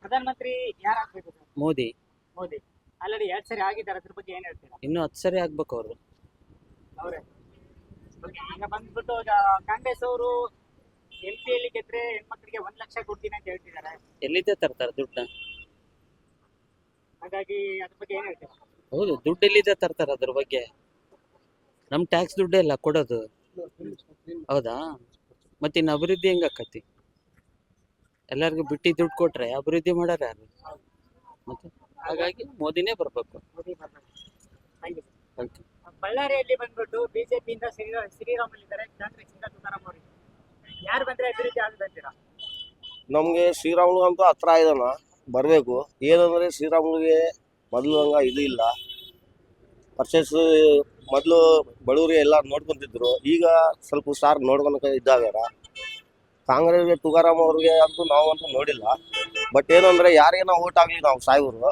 ಪ್ರಧಾನಮಂತ್ರಿ ಯಾರಾಗ್ಬೇಕು ಸರ್? ಮೋದಿ. ಮೋದಿ. ಆಲ್ರೆಡಿ ಎರಡ್ ಸರಿ ಆಗಿದ್ದಾರೆ ಅದ್ರ ಬಗ್ಗೆ ಏನ್ ಹೇಳ್ತೀರಾ? ಇನ್ನು ಹತ್ತು ಸರಿ ಆಗ್ಬೇಕು ಅವರು. ಅವರೇ. ಓಕೆ ಈಗ ಬಂದ್ಬಿಟ್ಟು ಈಗ ಕಾಂಗ್ರೆಸ್ ಅವರು ಎಂ ಪಿ ಅಲ್ಲಿ ಗೆದ್ರೆ ಹೆಣ್ಮಕ್ಳಿಗೆ ಒಂದ್ ಲಕ್ಷ ಕೊಡ್ತೀನಿ ಅಂತ ಹೇಳ್ತಿದ್ದಾರೆ. ಎಲ್ಲಿದ್ದೆ ತರ್ತಾರೆ ದುಡ್ಡನ್ನ? ಹಾಗಾಗಿ ಅದ್ರ ಬಗ್ಗೆ ಏನ್ ಹೇಳ್ತೀರಾ? ಹೌದು ದುಡ್ಡು ಎಲ್ಲಿದೆ ತರ್ತಾರೆ ಅದ್ರ ಬಗ್ಗೆ? ನಮ್ ಟ್ಯಾಕ್ಸ್ ದುಡ್ಡೇ ಇಲ್ಲ ಕೊಡೋದು. ಹೌದಾ? ಮತ್ತೆ ಇನ್ನು ಅಭಿವೃದ್ಧಿ ಹೆಂಗಾಕತಿ ಎಲ್ಲರಿಗೂ ಬಿಟ್ಟಿ ದುಡ್ಡು ಕೊಟ್ರೆ ಅಭಿವೃದ್ಧಿ ಮಾಡಾರ ಯಾರು? ಮತ್ತೆ? ಹಾಗಾಗಿ ಮೋದಿನೇ ಬರ್ಬೇಕು. ಮೋದಿ ಬರ್ಬೇಕು. Thank you. ಬಳ್ಳಾರಿಯಲ್ಲಿ ಬಂದ್ಬಿಟ್ಟು ಬಿಜೆಪಿಯಿಂದ ಶ್ರೀರಾಮುಲು ಇದ್ದಾರೆ ಕಾಂಗ್ರೆಸ್ ಇಂದ ತುಕಾರಾಮ್ ಅವರು ಯಾರು ಬಂದ್ರೆ ಅಭಿವೃದ್ಧಿ ಆಗ್ಬೇಕೀರಾ ನಮಗೆ ಹತ್ರ ಇದಾನ, ಬರಬೇಕು. ಏನಂದ್ರೆ ಶ್ರೀರಾಮುಲಿಗೆ ಮೊದಲು ಹಂಗ ಇದು ಇಲ್ಲ. ಪರ್ಚೇಸ್ ಮೊದಲು ಬಡವರಿಗೆ ಎಲ್ಲ ನೋಡ್ಕೊಂತಿದ್ರು, ಈಗ ಸ್ವಲ್ಪ ಸಾರ್ ನೋಡ್ಕೊಳಕ ಇದ್ದಾಗಾರ ಕಾಂಗ್ರೆಸ್ಗೆ ತುಗಾರಾಮ್ ಅವ್ರಿಗೆ ಅಂತೂ ನಾವಂತೂ ನೋಡಿಲ್ಲ. ಬಟ್ ಏನಂದ್ರೆ ಯಾರಿಗೆ ನಾವು ಓಟ್ ಆಗ್ಲಿ ನಾವು ಸಾಯ್ವರು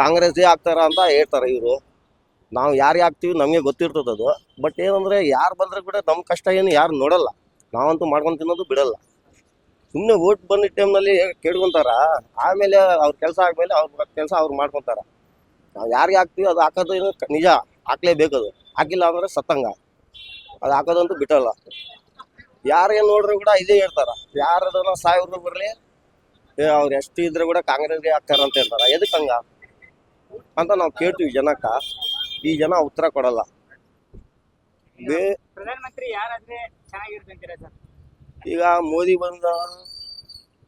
ಕಾಂಗ್ರೆಸ್ಗೆ ಆಗ್ತಾರ ಅಂತ ಹೇಳ್ತಾರೆ ಇವರು. ನಾವು ಯಾರಿಗೆ ಹಾಕ್ತೀವಿ ನಮಗೆ ಗೊತ್ತಿರ್ತದೆ ಅದು. ಬಟ್ ಏನಂದ್ರೆ ಯಾರು ಬಂದ್ರೆ ಕೂಡ ನಮ್ಮ ಕಷ್ಟ ಏನು ಯಾರು ನೋಡಲ್ಲ. ನಾವಂತೂ ಮಾಡ್ಕೊಂಡು ತಿನ್ನೋದು ಬಿಡಲ್ಲ. ಸುಮ್ಮನೆ ಓಟ್ ಬಂದಿದ್ದ ಟೈಮ್ನಲ್ಲಿ ಕೇಳ್ಕೊಂತಾರ ಆಮೇಲೆ ಅವ್ರ ಕೆಲಸ ಆದಮೇಲೆ ಅವ್ರ ಕೆಲಸ ಅವ್ರು ಮಾಡ್ಕೊತಾರ. ನಾವು ಯಾರಿಗೆ ಹಾಕ್ತೀವಿ ಅದು ಹಾಕೋದು ನಿಜ. ಹಾಕ್ಲೇಬೇಕು ಅದು. ಹಾಕಿಲ್ಲ ಅಂದರೆ ಸತ್ತಂಗ. ಅದು ಹಾಕೋದಂತೂ ಬಿಟ್ಟಲ್ಲ. ಯಾರೇ ನೋಡ್ರು ಕೂಡ ಇದೇ ಹೇಳ್ತಾರ. ಯಾರದನ್ನ ಸಾವಿರ ಬರಲಿ ಅವ್ರು ಎಷ್ಟು ಇದ್ರೆ ಕೂಡ ಕಾಂಗ್ರೆಸ್ಗೆ ಹಾಕ್ತಾರ ಅಂತ ಹೇಳ್ತಾರ. ಎದಕ್ಕೆ ಹಂಗ? ಅಂತ ನಾವು ಕೇಳ್ತೀವಿ ಜನಕ್ಕೆ. ಈ ಜನ ಉತ್ತರ ಕೊಡಲ್ಲ. ಪ್ರಧಾನಮಂತ್ರಿ ಯಾರಾದ್ರೆ ಚೆನ್ನಾಗಿರುತ್ತೆ ಅಂತೀರಾ ಸರ್? ಈಗ ಮೋದಿ ಬಂದ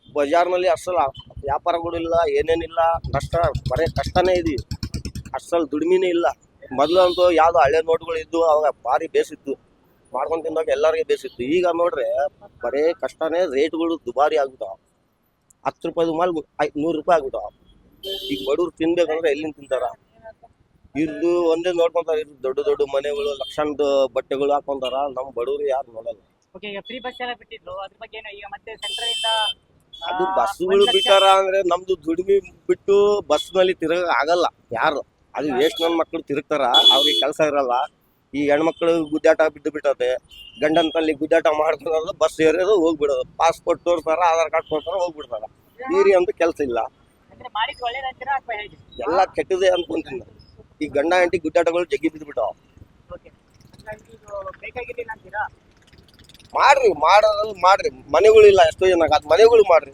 ಬಜಾರ್ನಲ್ಲಿ ಅಸಲ ವ್ಯಾಪಾರಗಳಿಲ್ಲ ಏನೇನಿಲ್ಲ ಕಷ್ಟ ಬರೇ ಕಷ್ಟನೇ ಇದೀವಿ ಅಸಲ್ ದುಡಿಮೆನೇ ಇಲ್ಲ. ಮೊದಲು ಅಂತೂ ಯಾವ್ದು ಹಳೆ ನೋಟ್ಗಳು ಇದ್ದು ಅವಾಗ ಭಾರಿ ಬೇಸಿತ್ತು. ಮಾಡ್ಕೊಂಡು ತಿನ್ನೋಕೆ ಎಲ್ಲರಿಗೆ ಬೇಸಿತ್ತು. ಈಗ ನೋಡ್ರೆ ಬರೇ ಕಷ್ಟನೇ ರೇಟ್ಗಳು ದುಬಾರಿ ಆಗ್ಬಿಟ್ಟಾವ. ಹತ್ತು ರೂಪಾಯಿ ಮಾಲ್ ಐ ನೂರು ರೂಪಾಯಿ ಆಗ್ಬಿಟ್ಟಾವ. ಈಗ ಬಡವ್ರು ತಿನ್ಬೇಕಂದ್ರೆ ಎಲ್ಲಿಂದ ತಿಂತಾರ? ಇರ್ದು ಒಂದೇ ನೋಡ್ಕೊಂತಾರ ಇದು ದೊಡ್ಡ ದೊಡ್ಡ ಮನೆಗಳು ಲಕ್ಷಾಂತ ಬಟ್ಟೆಗಳು ಹಾಕೊಂತಾರ ನಮ್ ಬಡವರು ಯಾರು ನೋಡಲ್ಲ. ಓಕೆ ಈಗ ಫ್ರೀ ಬಸ್ ಎಲ್ಲ ಬಿಟ್ಟಿದ್ರು ಅದ್ರ ಬಗ್ಗೆ ಏನು ಈಗ ಮತ್ತೆ ಸೆಂಟ್ರಲ್ ಇಂದ ಆ, ಅದು ಬಸ್ಸುಗಳು ಒಂದ್ ಲಕ್ಷ- ಬಿಟ್ಟಾರ ಅಂದ್ರೆ ನಮ್ದು ದುಡಿಮೆ ಬಿಟ್ಟು ಬಸ್ನಲ್ಲಿ ತಿರುಗ ಆಗಲ್ಲ ಯಾರು. ಅದು ವೇಸ್ಟ್ ನನ್ ಮಕ್ಕಳು ತಿರುಗ್ತಾರ ಅವ್ರಿಗೆ ಕೆಲಸ ಇರಲ್ಲ. ಈ ಹೆಣ್ಮಕ್ಳು ಗುದ್ದಾಟ ಬಿದ್ದು ಬಿಟ್ಟದೆ ಗಂಡನ ತಲ್ಲಿ ಗುದ್ದಾಟ ಮಾಡ್ಕೊಳ್ಳೋದು ಬಸ್ ಏರಿಯೋದು ಹೋಗ್ಬಿಡೋದು. ಪಾಸ್ಪೋರ್ಟ್ ತೋರ್ಸ್ತಾರ ಆಧಾರ್ ಕಾರ್ಡ್ ಕೊಡ್ತಾರ ಹೋಗ್ಬಿಡ್ತಾರ. ನೀರಿ ಅಂತ ಕೆಲಸ ಇಲ್ಲ. ಅಂದ್ರೆ ಮಾಡಿದ್ ಒಳ್ಳೇದಂತೀರಾ ಅಥವಾ ಹೇಗೆ? ಎಲ್ಲ ಕೆಟ್ಟದೆ ಅನ್ಕೊಂತೀನಿ. ನಾನು. ಈ ಗಂಡ ಹೆಂಡತಿ ಗುದ್ದಾಟಗಳು ಜಗ್ಗಿ ಬಿದ್ದುಬಿಟ್ಟು ಮಾಡ್ರಿ ಮಾಡೋದ್ರಲ್ಲಿ ಮಾಡ್ರಿ. ಮನೆಗಳು ಇಲ್ಲ ಎಷ್ಟೋ ಜನ. ಅದು ಮನೆಗಳು ಮಾಡ್ರಿ.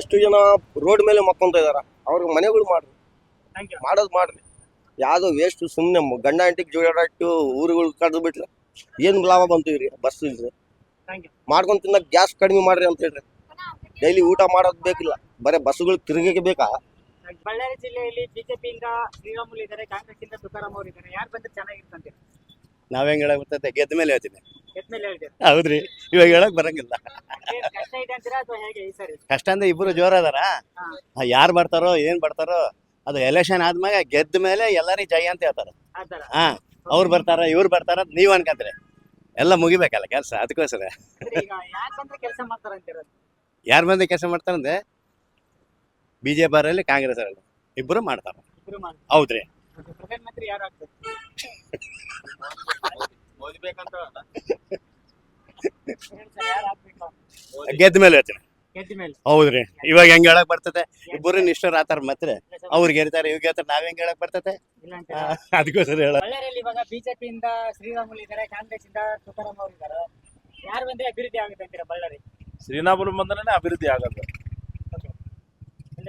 ಎಷ್ಟು ಜನ ರೋಡ್ ಮೇಲೆ ಮಕ್ಕೊಂತ ಇದಾರ. ಅವ್ರಿಗೆ ಮನೆಗಳು ಮಾಡ್ರಿ. ಥ್ಯಾಂಕ್ ಯು ಮಾಡೋದು ಮಾಡ್ರಿ. ಯಾವ್ದು ವೇಸ್ಟ್ ಸುಮ್ಮನೆ ಗಂಡ ಹೆಂಡತಿಗೆ ಜೋಡಾಟ್ಟು ಊರುಗಳು ಕಡ್ದು ಬಿಟ್ರೆ ಏನು ಲಾಭ ಬಂತು ಇವ್ರಿ ಬಸ್ ಇಲ್ರಿ. ಥ್ಯಾಂಕ್ ಯು ಮಾಡ್ಕೊಂಡ್ ತಿನ್ನ ಗ್ಯಾಸ್ ಕಡಿಮೆ ಮಾಡ್ರಿ ಅಂತ ಹೇಳ್ರಿ. ಡೈಲಿ ಊಟ ಮಾಡೋದು ಬೇಕಿಲ್ಲ. ಬರೇ ಬಸ್ಗಳು ತಿರುಗಕ್ಕೆ ಬೇಕಾ? ಬಳ್ಳಾರಿ ಜಿಲ್ಲೆಯಲ್ಲಿ ಬಿಜೆಪಿಯಿಂದ ಶ್ರೀರಾಮುಲ್ ಇದ್ದಾರೆ ಕಾಂಗ್ರೆಸ್ ಇಂದ ತುಕಾರಾಮ್ ಅವರು ಇದ್ದಾರೆ. ಯಾರು ಬಂದ್ರೆ ಚೆನ್ನಾಗಿರ್ತಂತೆ? ನಾವ್ ಹೆಂಗ್ ಹೇಳಕ್ ಬರ್ತೈತೆ? ಗೆದ್ದ ಮೇಲೆ ಹೇಳ್ತೀನಿ. ಎದ್ಮೇಲೆ ಹೇಳ್ತೀರಾ? ಹೌದ್ರಿ. ಇವಾಗ ಹೇಳಕ್ ಬರಂಗಿಲ್ಲ. ಏನ್ ಕಷ್ಟ ಇದೆ ಅಂತೀರಾ ಅಥವಾ ಹೇಗೆ ಈ ಸರಿ? ಕಷ್ಟ ಅಂದ್ರೆ ಇಬ್ರು ಜೋರ್ ಅದಾರ ಯಾರ್ ಯಾರು ಬರ್ತಾರೋ ಏನ್ ಬರ್ತಾರೋ ಅದು ಎಲೆಕ್ಷನ್ ಆದ್ಮೇಲೆ ಗೆದ್ದ ಮೇಲೆ ಎಲ್ಲರಿಗೂ ಜಯ ಅಂತ ಹೇಳ್ತಾರ. ಆ ತರ ಹಾ ಅವ್ರು ಬರ್ತಾರ ಇವ್ರು ಬರ್ತಾರ ಅಂತ ನೀವ್ ಅನ್ಕಂತ್ರಿ. ಎಲ್ಲ ಮುಗಿಬೇಕಲ್ಲ ಕೆಲಸ ಅದಕ್ಕೋಸ್ಕರ ಅಂದ್ರೆ ಈಗ ಯಾರು ಬಂದ್ರೆ ಕೆಲಸ ಮಾಡ್ತಾರಂತೀರ ಯಾರು ಕೆಲಸ ಮಾಡ್ತಾರಂದ್ರೆ ಬಿಜೆಪಿ ಅವರಲ್ಲಿ ಕಾಂಗ್ರೆಸ್ ಅವರಲ್ಲಿ. ಇಬ್ಬರು ಮಾಡ್ತಾರ. ಇಬ್ರು ಮಾಡ್ತಾರೆ. ಹೌದ್ರಿ. ಗೆದ್ದ ಮೇಲೆ ಹೇಳ್ತೀನಿ. ಹೌದ್ರಿ. ಇವಾಗ ಹೆಂಗ್ ಹೇಳಕ್ ಬರ್ತದೆ ಇಬ್ಬರು ನಿಷ್ಠರ ಆತಾರ ಮತ್ತೆ ಅವ್ರಿಗೆ ಹೇಳ್ತಾರೆ ಇವ್ಗೆ ಹೇಳ್ತಾರೆ ನಾವ್ ಹೆಂಗ್ ಹೇಳಕ್ ಬರ್ತದೆ ಅದಕ್ಕೋಸ್ಕರ ಹೇಳ ಬಳ್ಳಾರಿಯಲ್ಲಿ ಇವಾಗ ಬಿಜೆಪಿಯಿಂದ ಶ್ರೀರಾಮುಲು ಇದ್ದಾರೆ ಕಾಂಗ್ರೆಸ್ ಇಂದ ತುಕಾರಾಮ್ ಅವರು ಇದ್ದಾರೆ ಯಾರು ಬಂದ್ರೆ ಅಭಿವೃದ್ಧಿ ಆಗುತ್ತೆ ಅಂತೀರಾ ಬಳ್ಳಾರಿ? ಶ್ರೀರಾಮುಲು ಬಂದ್ರೆ ಅಭಿವೃದ್ಧಿ ಆಗೋದು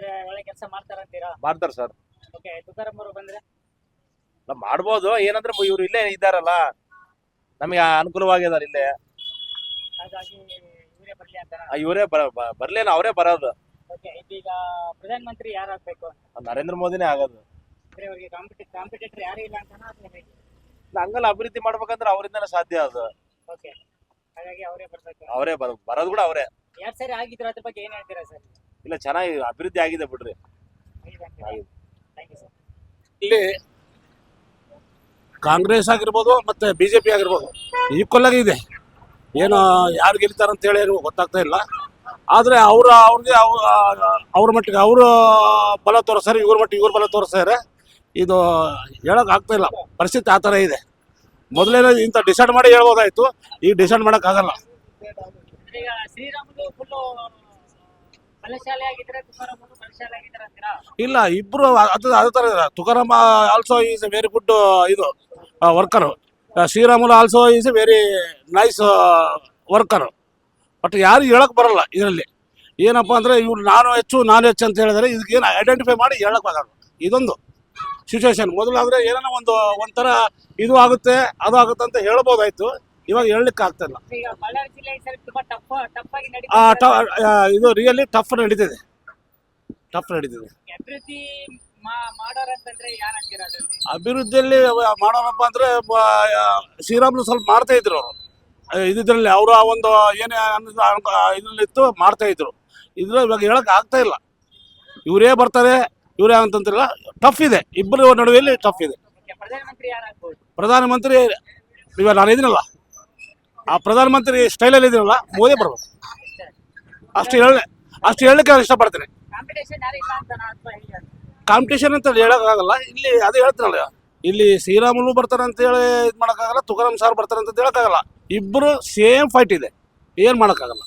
ಅಂದ್ರೆ ಒಳ್ಳೆ ಕೆಲಸ ಮಾಡ್ತಾರಂತೀರಾ ಮಾಡ್ತಾರೆ ಸರ್ ಓಕೆ ತುಕಾರಾಮ್ ಅವರು ಬಂದ್ರೆ? ಮಾಡ್ಬೋದು ಏನಂದ್ರೆ ಇವ್ರು ಇಲ್ಲೇ ಇದ್ದಾರಲ್ಲ ನಮಗೆ ಅನುಕೂಲವಾಗಿದ್ದಾರೆ ಇಲ್ಲೇ. ಹಾಗಾಗಿ ಇವರೇ ಬರ್ಲಿ ಅಂತಾರ ಆ, ಇವರೇ ಬರ ಬ- ಬರ್ಲೇನ ಅವರೇ ಬರೋದು. ಓಕೆ ಈಗ ಪ್ರಧಾನಮಂತ್ರಿ ಯಾರಾಗ್ಬೇಕು ನರೇಂದ್ರ ಮೋದಿನೇ ಆಗೋದು. ಅಂದ್ರೆ ಅವರಿಗೆ ಕಾಂಪಿಟೇ ಕಾಂಪಿಟೇಟರ್ ಯಾರು ಇಲ್ಲ ಅಂತಾನ ಅಥವಾ ಹೇಗೆ ಹಂಗಲ್ಲ ಅಭಿವೃದ್ಧಿ ಮಾಡ್ಬೇಕಂದ್ರೆ ಅವರಿಂದನೇ ಸಾಧ್ಯ ಅದು. ಓಕೆ ಹಾಗಾಗಿ ಅವರೇ ಬರ್ಬೇಕು. ಅವರೇ ಬರ ಬರೋದು ಕೂಡ ಅವರೇ. ಎರಡ್ ಸರಿ ಆಗಿದ್ರು ಅದ್ರ ಬಗ್ಗೆ ಏನ್ ಹೇಳ್ತೀರಾ ಸರ್? ಇಲ್ಲ ಚೆನ್ನಾಗಿ ಅಭಿವೃದ್ಧಿ ಆಗಿದೆ ಬಿಡ್ರಿ. ಥ್ಯಾಂಕ್ ಯು ಸರ್ ಇಲ್ಲಿ ಕಾಂಗ್ರೆಸ್ ಆಗಿರ್ಬೋದು ಮತ್ತೆ ಬಿಜೆಪಿ ಆಗಿರ್ಬೋದು ಈಕ್ವಲ್ ಆಗಿ ಇದೆ. ಏನು ಯಾರು ಗೆಲ್ತಾರೆ ಅಂತ ಹೇಳಿ ಗೊತ್ತಾಗ್ತಾ ಇಲ್ಲ. ಆದ್ರೆ ಅವರ ಅವ್ರಿಗೆ ಅವ್ರ ಮಟ್ಟಿಗೆ ಅವರು ಬಲ ತೋರಿಸ್ತಾರೆ ಇವ್ರ ಮಟ್ಟಿಗೆ ಇವ್ರ ಬಲ ತೋರಿಸ್ತಾರೆ ಇದು ಹೇಳಕ್ ಆಗ್ತಾ ಇಲ್ಲ. ಪರಿಸ್ಥಿತಿ ಆ ಥರ ಇದೆ. ಮೊದಲೇನೋ ಇಂಥ ಡಿಸೈಡ್ ಮಾಡಿ ಹೇಳ್ಬೋದಾಯ್ತು. ಈಗ ಡಿಸೈಡ್ ಮಾಡಕ್ ಇಲ್ಲ, ಇಬ್ರು ಅದು ಅದೇ ತರ Tukaram also is a very good ಇದು worker Sriramulu also is a very nice worker but ಯಾರು ಹೇಳಕ್ ಬರಲ್ಲ ಇದರಲ್ಲಿ. ಏನಪ್ಪ ಅಂದ್ರೆ ಇವ್ರು ನಾನು ಹೆಚ್ಚು ನಾನು ಹೆಚ್ಚು ಅಂತ ಹೇಳಿದ್ರೆ ಇದಕ್ಕೆ ಏನು ಐಡೆಂಟಿಫೈ ಮಾಡಿ ಹೇಳಕ್ ಆಗಲ್ಲ ಇದೊಂದು ಸಿಚುವೇಶನ್ ಮೊದಲಾದ್ರೆ ಏನೋ ಒಂದು, ಒಂಥರ ಇದು ಆಗುತ್ತೆ, ಅದು ಆಗುತ್ತೆ ಅಂತ ಹೇಳ್ಬೋದಾಯ್ತು. ಇವಾಗ ಹೇಳಲಿಕ್ಕೆ ಆಗ್ತಾ ಇದು. ರಿಯಲಿ ಟಫ್ ನಡೀತಿದೆ. ಟಫ್ ನಡೀತಿದೆ. ಅಭಿವೃದ್ಧಿಯಲ್ಲಿ ಮಾಡೋರಪ್ಪ ಅಂದ್ರೆ ಶ್ರೀರಾಮ್ಲು ಸ್ವಲ್ಪ ಮಾಡ್ತಾ ಇದ್ರು ಅವರು. ಇದ್ರಲ್ಲಿ ಅವರ ಒಂದು ಏನೇ ಇದ್ರಲ್ಲಿತ್ತು ಮಾಡ್ತಾ ಇದ್ರು. ಇದ್ರ ಇವಾಗ ಹೇಳಕ್ ಆಗ್ತಾ ಇಲ್ಲ. ಇವರೇ ಬರ್ತಾರೆ ಇವರೇ ಅಂತಂತಿಲ್ಲ ಟಫ್ ಇದೆ. ಇಬ್ಬರ ನಡುವೆಯಲ್ಲಿ ಟಫ್ ಇದೆ. ಪ್ರಧಾನಮಂತ್ರಿ ಇವಾಗ ನಾನು ಇದೀನಲ್ಲ ಆ ಪ್ರಧಾನಮಂತ್ರಿ ಸ್ಟೈಲಲ್ಲಿ ಇದೀರಲ್ಲ ಮೋದಿ ಬರ್ಬೇಕು. ಅಷ್ಟು ಹೇಳ ಅಷ್ಟು ಹೇಳಲಿಕ್ಕೆ ನಾನು ಇಷ್ಟಪಡ್ತೇನೆ. ಕಾಂಪಿಟೇಷನ್ ಅಂತ ಹೇಳಕ್ಕಾಗಲ್ಲ ಇಲ್ಲಿ ಅದೇ ಹೇಳ್ತೀನಲ್ಲ. ಇಲ್ಲಿ ಶ್ರೀರಾಮುಲು ಬರ್ತಾರೆ ಅಂತ ಹೇಳಿ ಇದು ಮಾಡೋಕ್ಕಾಗಲ್ಲ ತುಕಾರಾಮ್ ಸಾರ್ ಬರ್ತಾರೆ ಅಂತ ಹೇಳೋಕ್ಕಾಗಲ್ಲ. ಇಬ್ಬರು ಸೇಮ್ ಫೈಟ್ ಇದೆ. ಏನು ಮಾಡೋಕ್ಕಾಗಲ್ಲ.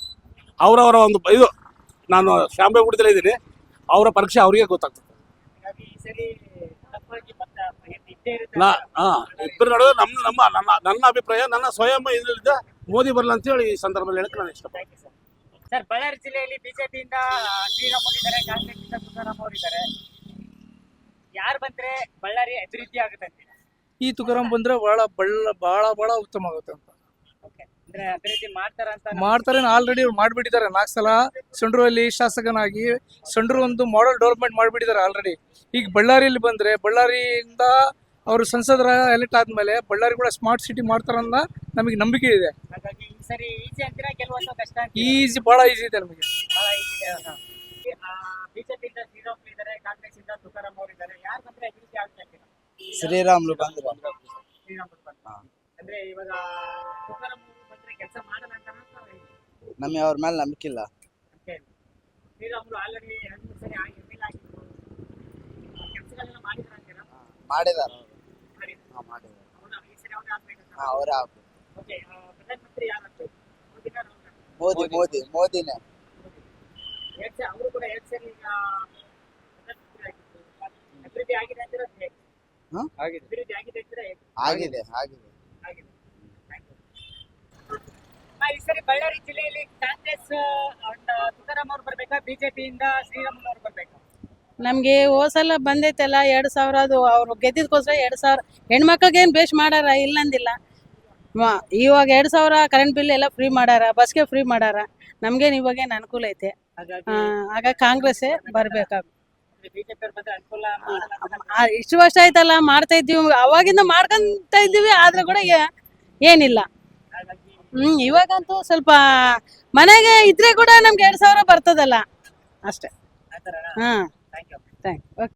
ಅವರವರ ಒಂದು ಇದು ನಾನು ಶಾಂಬೆ ಗುಡಿದಲ್ಲೇ ಇದ್ದೀನಿ. ಅವರ ಪರೀಕ್ಷೆ ಅವರಿಗೆ ಗೊತ್ತಾಗ್ತದೆ ಹಾಗಾಗಿ ಈ ಸರಿ ಟಫ್ ಆಗಿ ಮತ್ತೆ ಇದ್ದೇ ಇರುತ್ತೆ ನಾ ಹಾಂ ಇಬ್ಬರ ನಡುವೆ ನಮ್ಮ ನಮ್ಮ ನನ್ನ ನನ್ನ ಅಭಿಪ್ರಾಯ ನನ್ನ ಸ್ವಯಂ ಇದರಿಂದ ಮೋದಿ ಬರಲ್ಲ ಅಂತ ಹೇಳಿ ಈ ಸಂದರ್ಭದಲ್ಲಿ ಹೇಳಕ್ಕೆ ನಾನು ಇಷ್ಟಪಡ್ತೀನಿ. ಸರ್ ಬಳ್ಳಾರಿ ಜಿಲ್ಲೆಯಲ್ಲಿ ಬಿಜೆಪಿಯಿಂದ ಶ್ರೀರಾಮುಲು ಇದ್ದಾರೆ ಕಾಂಗ್ರೆಸ್ ಇಂದ ತುಕಾರಾಮ್ ಅವರಿದ್ದಾರೆ ಯಾರು ಬಂದ್ರೆ ಬಳ್ಳಾರಿ ಅಭಿವೃದ್ಧಿ ಆಗುತ್ತೆ ಅಂತೀರಾ ಈ ತುಕಾರಾಮ್ ಬಂದ್ರೆ ಬಹಳ ಬಳ್ಳ ಬಹಳ ಬಹಳ ಉತ್ತಮ ಆಗುತ್ತೆ ಅಂತ. ಓಕೆ ಅಂದ್ರೆ ಅಭಿವೃದ್ಧಿ ಮಾಡ್ತಾರ ಅಂತ ಮಾಡ್ತಾರೆ ಆಲ್ರೆಡಿ ಅವ್ರು ಮಾಡ್ಬಿಟ್ಟಿದ್ದಾರೆ. ನಾಲ್ಕು ಸಲ ಸಂಡ್ರಲ್ಲಿ ಶಾಸಕನಾಗಿ ಸಂಡ್ರು ಒಂದು ಮಾಡೆಲ್ ಡೆವಲಪ್ಮೆಂಟ್ ಮಾಡಿಬಿಟ್ಟಿದ್ದಾರೆ ಆಲ್ರೆಡಿ ಈಗ ಬಳ್ಳಾರಿಯಲ್ಲಿ ಬಂದ್ರೆ ಬಳ್ಳಾರಿಯಿಂದ ಅವರು ಸಂಸದರ ಎಲೆಕ್ಟ್ ಆದ್ಮೇಲೆ ಬಳ್ಳಾರಿ ಕೂಡ ಸ್ಮಾರ್ಟ್ ಸಿಟಿ ಮಾಡ್ತಾರಂತ ನಮಗೆ ನಂಬಿಕೆ ಇದೆ. ಹಾಗಾಗಿ ಈ ಸರಿ ಈಸಿ ಬಹಳ ಈಸಿ ಇದೆ ನಮಗೆ. ಶ್ರೀರಾಮುಲು ಇದ್ದಾರೆ ಕಾಂಗ್ರೆಸ್ ಇಂದ ತುಕಾರಾಮ್ ಅವರು ಇದ್ದಾರೆ. ಯಾರು ಆಗುತ್ತೆ ಅಂತೀರಾ? ಶ್ರೀರಾಮುಲು ಬಂದ್ರು? ನಮಗೆ ಅವ್ರ ಮೇಲೆ ನಂಬಿಕೆ ಇಲ್ಲ. ಮಾಡಿದ್ರ. ಅವರೇ? ಮೋದಿ ಮೋದಿ ಮೋದಿನೇ. ಆಗಿದೆ ಆಗಿದೆ. ಅಂತೀರಾ ಹೇಗೆ? ಆಗಿದೆ ಆಗಿದೆ. ಆಗಿದೆ. ಆ, ಈ ಸರಿ ಬಳ್ಳಾರಿ ಜಿಲ್ಲೆಯಲ್ಲಿ ಕಾಂಗ್ರೆಸ್ ಅಂಡ್ ತುಕಾರಾಮ್ ಅವ್ರು ಬರ್ಬೇಕಾ? ಬಿಜೆಪಿಯಿಂದ ಶ್ರೀರಾಮ್ ಅವ್ರು ಬರ್ಬೇಕಾ? ನಮ್ಗೆ ಹೋಸಲ ಬಂದೈತಲ್ಲ ಎರಡ್ ಸಾವಿರ ಅದು ಅವ್ರು ಗೆದ್ದಿದ್ಕೋಸ್ಕರ ಎರಡ್ ಸಾವಿರ. ಹೆಣ್ಮಕ್ಳಿಗೆ ಏನ್ ಬೇಷ್ ಮಾಡಾರ? ಇಲ್ಲಂದಿಲ್ಲ. ಇವಾಗ ಎರಡ್ ಸಾವಿರ ಕರೆಂಟ್ ಬಿಲ್ ಎಲ್ಲ ಫ್ರೀ ಮಾಡಾರ ಬಸ್ಗೆ ಫ್ರೀ ಮಾಡಾರ. ನಮ್ಗೇನ್ ಇವಾಗೇನು ಅನುಕೂಲ ಐತೆ. ಆಗ ಕಾಂಗ್ರೆಸ್ಸೇ ಬರಬೇಕಾಗ. ಇಷ್ಟು ವರ್ಷ ಆಯ್ತಲ್ಲ ಮಾಡ್ತಾ ಇದ್ದೀವಿ. ಅವಾಗಿಂದ ಮಾಡ್ಕೊಂತ ಇದ್ದೀವಿ ಆದ್ರೆ ಕೂಡ ಏನಿಲ್ಲ. ಹ್ಮ್ ಇವಾಗಂತೂ ಸ್ವಲ್ಪ ಮನೆಗೆ ಇದ್ರೆ ಕೂಡ ನಮ್ಗೆ ಎರಡ್ ಸಾವಿರ ಬರ್ತದಲ್ಲ. ಅಷ್ಟೇ. ಆ ಥರನಾ ಹಾ ಥ್ಯಾಂಕ್ ಯು ಥ್ಯಾಂಕ್